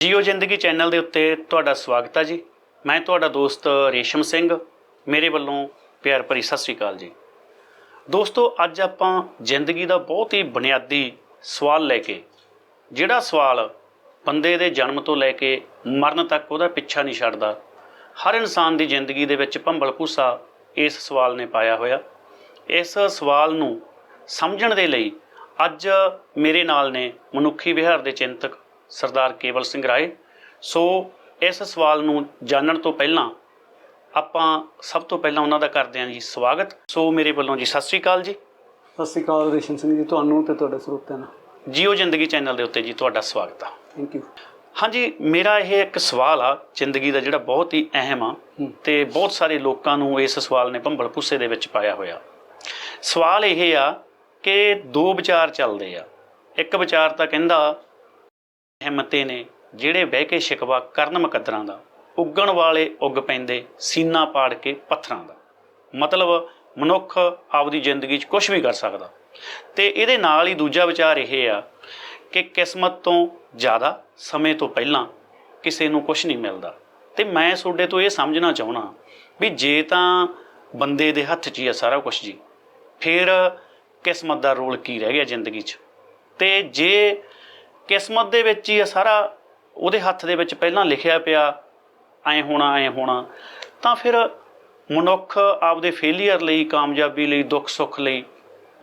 JIO ਜ਼ਿੰਦਗੀ channel ਦੇ ਉੱਤੇ ਤੁਹਾਡਾ ਸਵਾਗਤ ਹੈ ਜੀ। ਮੈਂ ਤੁਹਾਡਾ ਦੋਸਤ ਰੇਸ਼ਮ ਸਿੰਘ। ਮੇਰੇ ਵੱਲੋਂ ਪਿਆਰ ਭਰੀ ਸਤਿ ਸ੍ਰੀ ਅਕਾਲ ਜੀ। ਦੋਸਤੋ, ਅੱਜ ਆਪਾਂ ਜ਼ਿੰਦਗੀ ਦਾ ਬਹੁਤ ਹੀ ਬੁਨਿਆਦੀ ਸਵਾਲ ਲੈ ਕੇ, ਜਿਹੜਾ ਸਵਾਲ ਬੰਦੇ ਦੇ ਜਨਮ ਤੋਂ ਲੈ ਕੇ ਮਰਨ ਤੱਕ ਉਹਦਾ ਪਿੱਛਾ ਨਹੀਂ ਛੱਡਦਾ, ਹਰ ਇਨਸਾਨ ਦੀ ਜ਼ਿੰਦਗੀ ਦੇ ਵਿੱਚ ਭੰਬਲ ਭੂਸਾ ਇਸ ਸਵਾਲ ਨੇ ਪਾਇਆ ਹੋਇਆ। ਇਸ ਸਵਾਲ ਨੂੰ ਸਮਝਣ ਦੇ ਲਈ ਅੱਜ ਮੇਰੇ ਨਾਲ ਨੇ ਮਨੁੱਖੀ ਵਿਹਾਰ ਦੇ ਚਿੰਤਕ ਸਰਦਾਰ ਕੇਵਲ ਸਿੰਘ ਰਾਏ। ਸੋ ਇਸ ਸਵਾਲ ਨੂੰ ਜਾਣਨ ਤੋਂ ਪਹਿਲਾਂ ਆਪਾਂ ਸਭ ਤੋਂ ਪਹਿਲਾਂ ਉਹਨਾਂ ਦਾ ਕਰਦੇ ਹਾਂ ਜੀ ਸਵਾਗਤ। ਸੋ ਮੇਰੇ ਵੱਲੋਂ ਜੀ ਸਤਿ ਸ੍ਰੀ ਅਕਾਲ ਜੀ। ਸਤਿ ਸ਼੍ਰੀ ਅਕਾਲ ਰੇਸ਼ਮ ਸਿੰਘ ਜੀ ਤੁਹਾਨੂੰ ਤੇ ਤੁਹਾਡੇ ਸਰੋਤਿਆਂ ਨੂੰ। ਜੀਓ ਜ਼ਿੰਦਗੀ ਚੈਨਲ ਦੇ ਉੱਤੇ ਜੀ ਤੁਹਾਡਾ ਸਵਾਗਤ ਆ। ਥੈਂਕ ਯੂ ਹਾਂਜੀ ਮੇਰਾ ਇਹ ਇੱਕ ਸਵਾਲ ਆ ਜ਼ਿੰਦਗੀ ਦਾ ਜਿਹੜਾ ਬਹੁਤ ਹੀ ਅਹਿਮ ਆ। ਤੇ ਬਹੁਤ ਸਾਰੇ ਲੋਕਾਂ ਨੂੰ ਇਸ ਸਵਾਲ ਨੇ ਭੰਬਲ ਭੁੱਸੇ ਦੇ ਵਿੱਚ ਪਾਇਆ ਹੋਇਆ। ਸਵਾਲ ਇਹ ਆ ਕਿ ਦੋ ਵਿਚਾਰ ਚੱਲਦੇ ਆ। ਇੱਕ ਵਿਚਾਰ ਤਾਂ ਕਹਿੰਦਾ ਅਹਿਮਤੇ ਨੇ ਜਿਹੜੇ ਬਹਿ ਕੇ ਸ਼ਿਕਵਾ ਕਰਨ ਮੁਕੱਦਰਾਂ ਦਾ, ਉੱਗਣ ਵਾਲੇ ਉੱਗ ਪੈਂਦੇ ਸੀਨਾ ਪਾੜ ਕੇ ਪੱਥਰਾਂ ਦਾ। ਮਤਲਬ ਮਨੁੱਖ ਆਪਦੀ ਜ਼ਿੰਦਗੀ 'ਚ ਕੁਝ ਵੀ ਕਰ ਸਕਦਾ। ਤੇ ਇਹਦੇ ਨਾਲ ਹੀ ਦੂਜਾ ਵਿਚਾਰ ਇਹ ਆ ਕਿ ਕਿਸਮਤ ਤੋਂ ਜ਼ਿਆਦਾ ਸਮੇਂ ਤੋਂ ਪਹਿਲਾਂ ਕਿਸੇ ਨੂੰ ਕੁਝ ਨਹੀਂ ਮਿਲਦਾ। ਤੇ ਮੈਂ ਤੁਹਾਡੇ ਤੋਂ ਇਹ ਸਮਝਣਾ ਚਾਹਣਾ ਵੀ ਜੇ ਤਾਂ ਬੰਦੇ ਦੇ ਹੱਥ 'ਚ ਹੀ ਆ ਸਾਰਾ ਕੁਝ ਜੀ, ਫਿਰ ਕਿਸਮਤ ਦਾ ਰੋਲ ਕੀ ਰਹਿ ਗਿਆ ਜ਼ਿੰਦਗੀ 'ਚ? ਤੇ ਜੇ ਕਿਸਮਤ ਦੇ ਵਿੱਚ ਹੀ ਆ ਸਾਰਾ ਉਹਦੇ ਹੱਥ ਦੇ ਵਿੱਚ ਪਹਿਲਾਂ ਲਿਖਿਆ ਪਿਆ ਐ ਹੋਣਾ ਐ ਹੋਣਾ। ਤਾਂ ਫਿਰ ਮਨੁੱਖ ਆਪਦੇ ਫੇਲਿਅਰ ਲਈ ਕਾਮਯਾਬੀ ਲਈ ਦੁੱਖ ਸੁੱਖ ਲਈ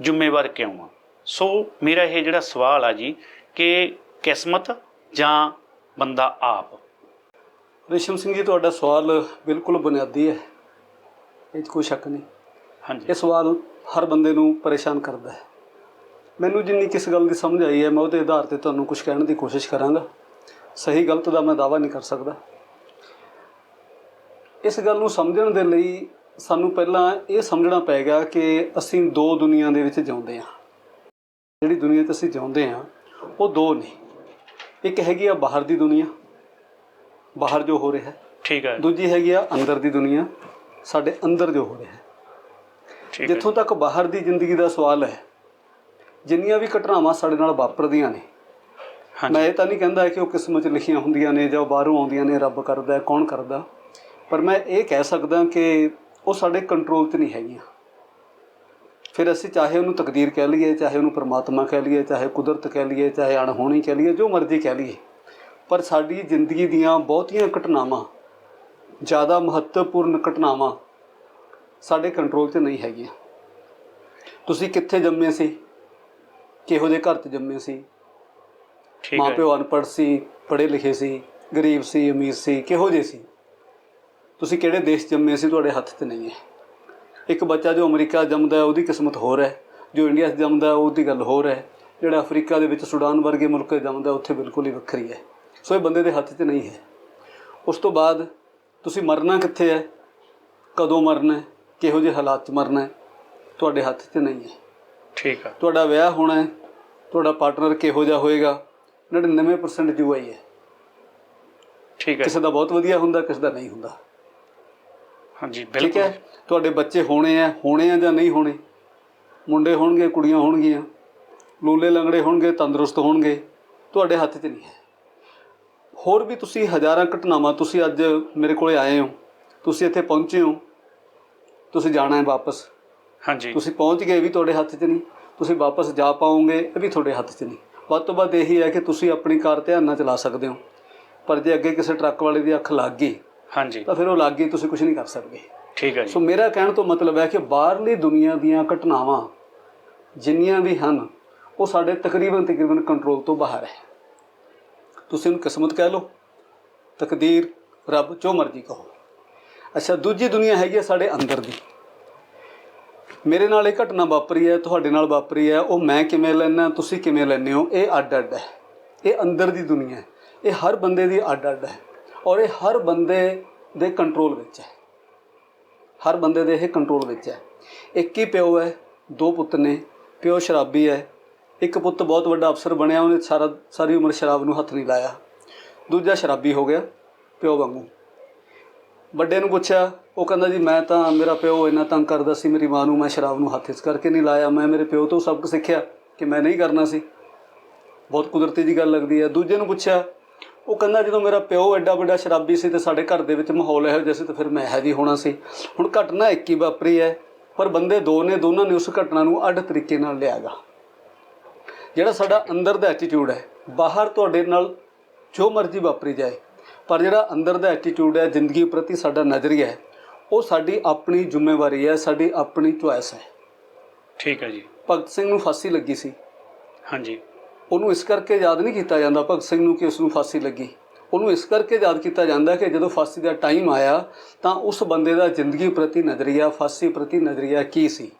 ਜ਼ਿੰਮੇਵਾਰ ਕਿਉਂ ਆ? ਸੋ ਮੇਰਾ ਇਹ ਜਿਹੜਾ ਸਵਾਲ ਆ ਜੀ ਕਿ ਕਿਸਮਤ ਜਾਂ ਬੰਦਾ ਆਪ? ਰੇਸ਼ਮ ਸਿੰਘ ਜੀ ਤੁਹਾਡਾ ਸਵਾਲ ਬਿਲਕੁਲ ਬੁਨਿਆਦੀ ਹੈ। ਇਹ ਕੋਈ ਸ਼ੱਕ ਨਹੀਂ। ਹਾਂਜੀ। ਇਹ ਸਵਾਲ ਹਰ ਬੰਦੇ ਨੂੰ ਪਰੇਸ਼ਾਨ ਕਰਦਾ ਹੈ। ਮੈਨੂੰ ਜਿੰਨੀ ਕਿਸ ਗੱਲ ਦੀ ਸਮਝ ਆਈ ਹੈ ਮੈਂ ਉਹਦੇ ਆਧਾਰ ਤੇ ਤੁਹਾਨੂੰ ਕੁਝ ਕਹਿਣ ਦੀ ਕੋਸ਼ਿਸ਼ ਕਰਾਂਗਾ। ਸਹੀ ਗਲਤ ਦਾ ਮੈਂ ਦਾਅਵਾ ਨਹੀਂ ਕਰ ਸਕਦਾ। ਇਸ ਗੱਲ ਨੂੰ ਸਮਝਣ ਦੇ ਲਈ ਸਾਨੂੰ ਪਹਿਲਾਂ ਇਹ ਸਮਝਣਾ ਪਏਗਾ ਕਿ ਅਸੀਂ ਦੋ ਦੁਨੀਆ ਦੇ ਵਿੱਚ ਜਿਉਂਦੇ ਹਾਂ। ਜਿਹੜੀ ਦੁਨੀਆ 'ਚ ਅਸੀਂ ਜਿਉਂਦੇ ਹਾਂ ਉਹ ਦੋ ਨੇ। ਇੱਕ ਹੈਗੀ ਆ ਬਾਹਰ ਦੀ ਦੁਨੀਆ ਬਾਹਰ ਜੋ ਹੋ ਰਿਹਾ। ਹੈ ਠੀਕ ਹੈ ਦੂਜੀ ਹੈਗੀ ਆ ਅੰਦਰ ਦੀ ਦੁਨੀਆ ਸਾਡੇ ਅੰਦਰ ਜੋ ਹੋ ਰਿਹਾ। ਹੈ ਜਿੱਥੋਂ ਤੱਕ ਬਾਹਰ ਦੀ ਜ਼ਿੰਦਗੀ ਦਾ ਸਵਾਲ ਹੈ ਜਿੰਨੀਆਂ ਵੀ ਘਟਨਾਵਾਂ ਸਾਡੇ ਨਾਲ ਵਾਪਰਦੀਆਂ ਨੇ ਮੈਂ ਇਹ ਤਾਂ ਨਹੀਂ ਕਹਿੰਦਾ ਕਿ ਉਹ ਕਿਸਮਤ 'ਚ ਲਿਖੀਆਂ ਹੁੰਦੀਆਂ ਨੇ ਜਾਂ ਉਹ ਬਾਹਰੋਂ ਆਉਂਦੀਆਂ ਨੇ ਰੱਬ ਕਰਦਾ ਕੌਣ ਕਰਦਾ। ਪਰ ਮੈਂ ਇਹ ਕਹਿ ਸਕਦਾ ਕਿ ਉਹ ਸਾਡੇ ਕੰਟਰੋਲ 'ਚ ਨਹੀਂ ਹੈਗੀਆਂ। ਫਿਰ ਅਸੀਂ ਚਾਹੇ ਉਹਨੂੰ ਤਕਦੀਰ ਕਹਿ ਲਈਏ ਚਾਹੇ ਉਹਨੂੰ ਪ੍ਰਮਾਤਮਾ ਕਹਿ ਲਈਏ ਚਾਹੇ ਕੁਦਰਤ ਕਹਿ ਲਈਏ ਚਾਹੇ ਅਣਹੋਣੀ ਕਹਿ ਲਈਏ ਜੋ ਮਰਜ਼ੀ ਕਹਿ ਲਈਏ। ਪਰ ਸਾਡੀ ਜ਼ਿੰਦਗੀ ਦੀਆਂ ਬਹੁਤੀਆਂ ਘਟਨਾਵਾਂ ਜ਼ਿਆਦਾ ਮਹੱਤਵਪੂਰਨ ਘਟਨਾਵਾਂ ਸਾਡੇ ਕੰਟਰੋਲ 'ਚ ਨਹੀਂ ਹੈਗੀਆਂ। ਤੁਸੀਂ ਕਿੱਥੇ ਜੰਮੇ ਸੀ? ਕਿਹੋ ਜਿਹੇ ਘਰ 'ਚ ਜੰਮੇ ਸੀ? ਠੀਕ ਹੈ ਪਿਓ ਅਨਪੜ੍ਹ ਸੀ ਪੜ੍ਹੇ ਲਿਖੇ ਸੀ ਗਰੀਬ ਸੀ ਅਮੀਰ ਸੀ ਕਿਹੋ ਜਿਹੇ ਸੀ? ਤੁਸੀਂ ਕਿਹੜੇ ਦੇਸ਼ ਜੰਮੇ ਸੀ ਤੁਹਾਡੇ ਹੱਥ 'ਚ ਨਹੀਂ ਹੈ। ਇੱਕ ਬੱਚਾ ਜੋ ਅਮਰੀਕਾ ਜੰਮਦਾ ਹੈ ਉਹਦੀ ਕਿਸਮਤ ਹੋਰ ਹੈ। ਜੋ ਇੰਡੀਆ 'ਚ ਜੰਮਦਾ ਹੈ ਉਹਦੀ ਗੱਲ ਹੋਰ ਹੈ। ਜਿਹੜਾ ਅਫਰੀਕਾ ਦੇ ਵਿੱਚ ਸੁਡਾਨ ਵਰਗੇ ਮੁਲਕ 'ਚ ਜੰਮਦਾ ਉੱਥੇ ਬਿਲਕੁਲ ਹੀ ਵੱਖਰੀ ਹੈ। ਸੋ ਇਹ ਬੰਦੇ ਦੇ ਹੱਥ 'ਚ ਨਹੀਂ ਹੈ। ਉਸ ਤੋਂ ਬਾਅਦ ਤੁਸੀਂ ਮਰਨਾ ਕਿੱਥੇ ਹੈ? ਕਦੋਂ ਮਰਨਾ ਹੈ? ਕਿਹੋ ਜਿਹੇ ਹਾਲਾਤ 'ਚ ਮਰਨਾ ਹੈ? ਤੁਹਾਡੇ ਹੱਥ 'ਚ ਨਹੀਂ ਹੈ। ਠੀਕ ਹੈ ਤੁਹਾਡਾ ਵਿਆਹ ਹੋਣਾ ਹੈ ਤੁਹਾਡਾ ਪਾਰਟਨਰ ਕਿਹੋ ਜਿਹਾ ਹੋਏਗਾ 99% ਜੂਆ ਹੀ ਹੈ। ਠੀਕ ਹੈ ਕਿਸੇ ਦਾ ਬਹੁਤ ਵਧੀਆ ਹੁੰਦਾ ਕਿਸੇ ਦਾ ਨਹੀਂ ਹੁੰਦਾ। ਹਾਂਜੀ ਠੀਕ ਬਿਲਕੁਲ। ਹੈ? ਤੁਹਾਡੇ ਬੱਚੇ ਹੋਣੇ ਆ ਹੋਣੇ ਆ ਜਾਂ ਨਹੀਂ ਹੋਣੇ? ਮੁੰਡੇ ਹੋਣਗੇ ਕੁੜੀਆਂ ਹੋਣਗੀਆਂ ਲੂਲੇ ਲੰਗੜੇ ਹੋਣਗੇ ਤੰਦਰੁਸਤ ਹੋਣਗੇ ਤੁਹਾਡੇ ਹੱਥ 'ਚ ਨਹੀਂ ਹੈ। ਹੋਰ ਵੀ ਤੁਸੀਂ ਹਜ਼ਾਰਾਂ ਘਟਨਾਵਾਂ ਤੁਸੀਂ ਅੱਜ ਮੇਰੇ ਕੋਲੇ ਆਏ ਹੋ ਤੁਸੀਂ ਇੱਥੇ ਪਹੁੰਚੇ ਹੋ ਤੁਸੀਂ ਜਾਣਾ ਹੈ ਵਾਪਸ। ਹਾਂਜੀ। ਤੁਸੀਂ ਪਹੁੰਚ ਗਏ ਵੀ ਤੁਹਾਡੇ ਹੱਥ 'ਚ ਨਹੀਂ ਤੁਸੀਂ ਵਾਪਸ ਜਾ ਪਾਓਗੇ ਇਹ ਵੀ ਤੁਹਾਡੇ ਹੱਥ 'ਚ ਨਹੀਂ। ਵੱਧ ਤੋਂ ਵੱਧ ਇਹੀ ਹੈ ਕਿ ਤੁਸੀਂ ਆਪਣੀ ਕਾਰ ਧਿਆਨ ਨਾਲ ਚਲਾ ਸਕਦੇ ਹੋ। ਪਰ ਜੇ ਅੱਗੇ ਕਿਸੇ ਟਰੱਕ ਵਾਲੇ ਦੀ ਅੱਖ ਲੱਗ ਗਈ ਹਾਂਜੀ। ਤਾਂ ਫਿਰ ਉਹ ਲੱਗ ਗਈ ਤੁਸੀਂ ਕੁਝ ਨਹੀਂ ਕਰ ਸਕਦੇ। ਠੀਕ ਹੈ ਸੋ ਜੀ ਮੇਰਾ ਕਹਿਣ ਤੋਂ ਮਤਲਬ ਹੈ ਕਿ ਬਾਹਰਲੀ ਦੁਨੀਆ ਦੀਆਂ ਘਟਨਾਵਾਂ ਜਿੰਨੀਆਂ ਵੀ ਹਨ ਉਹ ਸਾਡੇ ਤਕਰੀਬਨ ਤਕਰੀਬਨ ਕੰਟਰੋਲ ਤੋਂ ਬਾਹਰ ਹੈ। ਤੁਸੀਂ ਉਹਨੂੰ ਕਿਸਮਤ ਕਹਿ ਲਓ ਤਕਦੀਰ ਰੱਬ ਜੋ ਮਰਜ਼ੀ ਕਹੋ। ਅੱਛਾ ਦੂਜੀ ਦੁਨੀਆ ਹੈਗੀ ਸਾਡੇ ਅੰਦਰ ਦੀ। ਮੇਰੇ ਨਾਲ ਇਹ ਘਟਨਾ ਵਾਪਰੀ ਹੈ, ਤੁਹਾਡੇ ਨਾਲ ਵਾਪਰੀ ਹੈ, ਉਹ ਮੈਂ ਕਿਵੇਂ ਲੈਣਾ ਤੁਸੀਂ ਕਿਵੇਂ ਲੈਂਦੇ ਹੋ? ਇਹ ਅੱਡ ਅੱਡ ਹੈ। ਇਹ ਅੰਦਰ ਦੀ ਦੁਨੀਆ ਹੈ। ਇਹ ਹਰ ਬੰਦੇ ਦੀ ਅੱਡ ਅੱਡ ਹੈ ਔਰ ਇਹ ਹਰ ਬੰਦੇ ਦੇ ਕੰਟਰੋਲ ਵਿੱਚ ਹੈ। ਹਰ ਬੰਦੇ ਦੇ ਇਹ ਕੰਟਰੋਲ ਵਿੱਚ ਹੈ। ਇੱਕ ਹੀ ਪਿਓ ਹੈ, ਦੋ ਪੁੱਤ ਨੇ, ਪਿਓ ਸ਼ਰਾਬੀ ਹੈ। ਇੱਕ ਪੁੱਤ ਬਹੁਤ ਵੱਡਾ ਅਫਸਰ ਬਣਿਆ, ਉਹਨੇ ਸਾਰਾ, ਸਾਰੀ ਉਮਰ ਸ਼ਰਾਬ ਨੂੰ ਹੱਥ ਨਹੀਂ ਲਾਇਆ। ਦੂਜਾ ਸ਼ਰਾਬੀ ਹੋ ਗਿਆ, ਪਿਓ ਵਾਂਗੂ। ਵੱਡੇ ਨੂੰ ਪੁੱਛਿਆ ਉਹ ਕਹਿੰਦਾ ਜੀ, ਮੈਂ ਤਾਂ, ਮੇਰਾ ਪਿਓ ਇੰਨਾ ਤੰਗ ਕਰਦਾ ਸੀ, ਮੇਰੀ ਮਾਂ ਨੂੰ ਮੈਂ ਸ਼ਰਾਬ ਨੂੰ ਹੱਥ ਇਸ ਕਰਕੇ ਨਹੀਂ ਲਾਇਆ। ਮੈਂ ਮੇਰੇ ਪਿਓ ਤੋਂ ਸਬਕ ਸਿੱਖਿਆ ਕਿ ਮੈਂ ਨਹੀਂ ਕਰਨਾ ਸੀ। ਬਹੁਤ ਕੁਦਰਤੀ ਜੀ ਗੱਲ ਲੱਗਦੀ ਹੈ। ਦੂਜੇ ਨੂੰ ਪੁੱਛਿਆ, ਉਹ ਕਹਿੰਦਾ ਜਦੋਂ ਮੇਰਾ ਪਿਓ ਐਡਾ ਵੱਡਾ ਸ਼ਰਾਬੀ ਸੀ ਤੇ ਸਾਡੇ ਘਰ ਦੇ ਵਿੱਚ ਮਾਹੌਲ ਇਹੋ ਜਿਹਾ ਸੀ ਤੇ ਫਿਰ ਮੈਂ ਇਹੋ ਜਿਹੀ ਹੋਣਾ ਸੀ। ਹੁਣ ਘਟਨਾ ਇੱਕ ਹੀ ਵਾਪਰੀ ਹੈ, ਪਰ ਬੰਦੇ ਦੋ ਨੇ, ਦੋਨਾਂ ਨੇ ਉਸ ਘਟਨਾ ਨੂੰ ਅੱਡ ਤਰੀਕੇ ਨਾਲ ਲਿਆਗਾ। ਜਿਹੜਾ ਸਾਡਾ ਅੰਦਰ ਦਾ ਐਟੀਟਿਊਡ ਹੈ, ਬਾਹਰ ਤੁਹਾਡੇ ਨਾਲ ਜੋ ਮਰਜ਼ੀ ਵਾਪਰੀ ਜਾਏ, ਪਰ ਜਿਹੜਾ ਅੰਦਰ ਦਾ ਐਟੀਟਿਊਡ ਹੈ, ਜ਼ਿੰਦਗੀ ਪ੍ਰਤੀ ਸਾਡਾ ਨਜ਼ਰੀਆ ਹੈ ਉਹ ਸਾਡੀ ਆਪਣੀ ਜ਼ਿੰਮੇਵਾਰੀ ਹੈ ਸਾਡੀ ਆਪਣੀ ਚੁਆਇਸ ਹੈ। ਠੀਕ ਹੈ ਜੀ। ਭਗਤ ਸਿੰਘ ਨੂੰ ਫਾਂਸੀ ਲੱਗੀ ਸੀ। ਹਾਂਜੀ। ਉਹਨੂੰ ਇਸ ਕਰਕੇ ਯਾਦ ਨਹੀਂ ਕੀਤਾ ਜਾਂਦਾ ਭਗਤ ਸਿੰਘ ਨੂੰ ਕਿ ਉਸ ਨੂੰ ਫਾਂਸੀ ਲੱਗੀ। ਉਹਨੂੰ ਇਸ ਕਰਕੇ ਯਾਦ ਕੀਤਾ ਜਾਂਦਾ ਕਿ ਜਦੋਂ ਫਾਂਸੀ ਦਾ ਟਾਈਮ ਆਇਆ ਤਾਂ ਉਸ ਬੰਦੇ ਦਾ ਜ਼ਿੰਦਗੀ ਪ੍ਰਤੀ ਨਜ਼ਰੀਆ ਫਾਂਸੀ ਪ੍ਰਤੀ ਨਜ਼ਰੀਆ ਕੀ ਸੀ?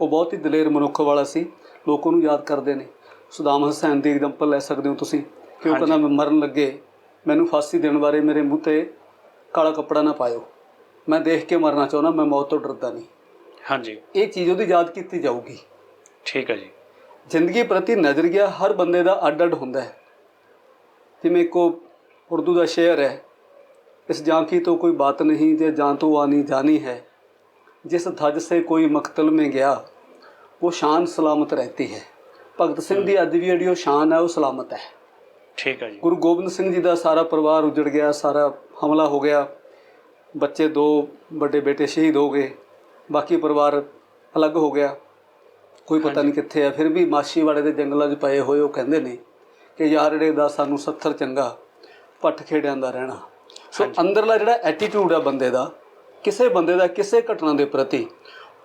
ਉਹ ਬਹੁਤ ਹੀ ਦਲੇਰ ਮਨੁੱਖ ਵਾਲਾ ਸੀ। ਲੋਕ ਉਹਨੂੰ ਯਾਦ ਕਰਦੇ ਨੇ। ਸੁਦਾਮ ਹਸੈਨ ਦੀ ਐਗਜ਼ਾਮਪਲ ਲੈ ਸਕਦੇ ਹੋ ਤੁਸੀਂ। ਕਿ ਉਹ। ਕਹਿੰਦਾ ਮੈਂ ਮਰਨ ਲੱਗੇ। ਮੈਨੂੰ ਫਾਂਸੀ ਦੇਣ ਬਾਰੇ ਮੇਰੇ ਮੂੰਹ ਤੇ ਕਾਲਾ ਕੱਪੜਾ ਨਾ ਪਾਇਓ। ਮੈਂ ਦੇਖ ਕੇ ਮਰਨਾ ਚਾਹੁੰਦਾ ਮੈਂ ਮੌਤ ਤੋਂ ਡਰਦਾ ਨਹੀਂ। ਹਾਂਜੀ। ਇਹ ਚੀਜ਼ ਉਹਦੀ ਯਾਦ ਕੀਤੀ ਜਾਊਗੀ। ਠੀਕ ਹੈ ਜੀ। ਜ਼ਿੰਦਗੀ ਪ੍ਰਤੀ ਨਜ਼ਰੀਆ ਹਰ ਬੰਦੇ ਦਾ ਅੱਡ ਅੱਡ ਹੁੰਦਾ ਹੈ। ਜਿਵੇਂ ਕੋ ਉਰਦੂ ਦਾ ਸ਼ੇਅਰ ਹੈ ਇਸ ਜਾਂਕੀ ਤੋਂ ਕੋਈ ਬਾਤ ਨਹੀਂ ਜੇ ਜਾਂ ਤੋਂ ਆਨੀ ਜਾਨੀ ਹੈ ਜਿਸ ਧਜ ਸੇ ਕੋਈ ਮਕਤਲ में ਗਿਆ ਉਹ ਸ਼ਾਨ ਸਲਾਮਤ ਰਹਤੀ ਹੈ। ਭਗਤ ਸਿੰਘ ਦੀ ਅੱਜ ਵੀ ਜਿਹੜੀ ਉਹ ਸ਼ਾਨ ਹੈ ਉਹ ਸਲਾਮਤ ਹੈ। ਠੀਕ ਹੈ ਜੀ। ਗੁਰੂ ਗੋਬਿੰਦ ਸਿੰਘ ਜੀ ਦਾ ਸਾਰਾ ਪਰਿਵਾਰ ਉਜੜ ਗਿਆ ਸਾਰਾ ਹਮਲਾ ਹੋ ਗਿਆ। ਬੱਚੇ ਦੋ ਵੱਡੇ ਬੇਟੇ ਸ਼ਹੀਦ ਹੋ ਗਏ ਬਾਕੀ ਪਰਿਵਾਰ ਅਲੱਗ ਹੋ ਗਿਆ। ਕੋਈ ਪਤਾ ਨਹੀਂ ਕਿੱਥੇ ਆ ਫਿਰ ਵੀ ਮਾਸ਼ੀਵਾੜੇ ਦੇ ਜੰਗਲਾਂ 'ਚ ਪਏ ਹੋਏ ਉਹ ਕਹਿੰਦੇ ਨੇ ਕਿ ਯਾਰੜੇ ਦਾ ਸਾਨੂੰ 70 ਚੰਗਾ ਪੱਠ ਖੇੜਿਆਂ ਦਾ ਰਹਿਣਾ। ਸੋ ਅੰਦਰਲਾ ਜਿਹੜਾ ਐਟੀਟਿਊਡ ਆ ਬੰਦੇ ਦਾ ਕਿਸੇ ਬੰਦੇ ਦਾ ਕਿਸੇ ਘਟਨਾ ਦੇ ਪ੍ਰਤੀ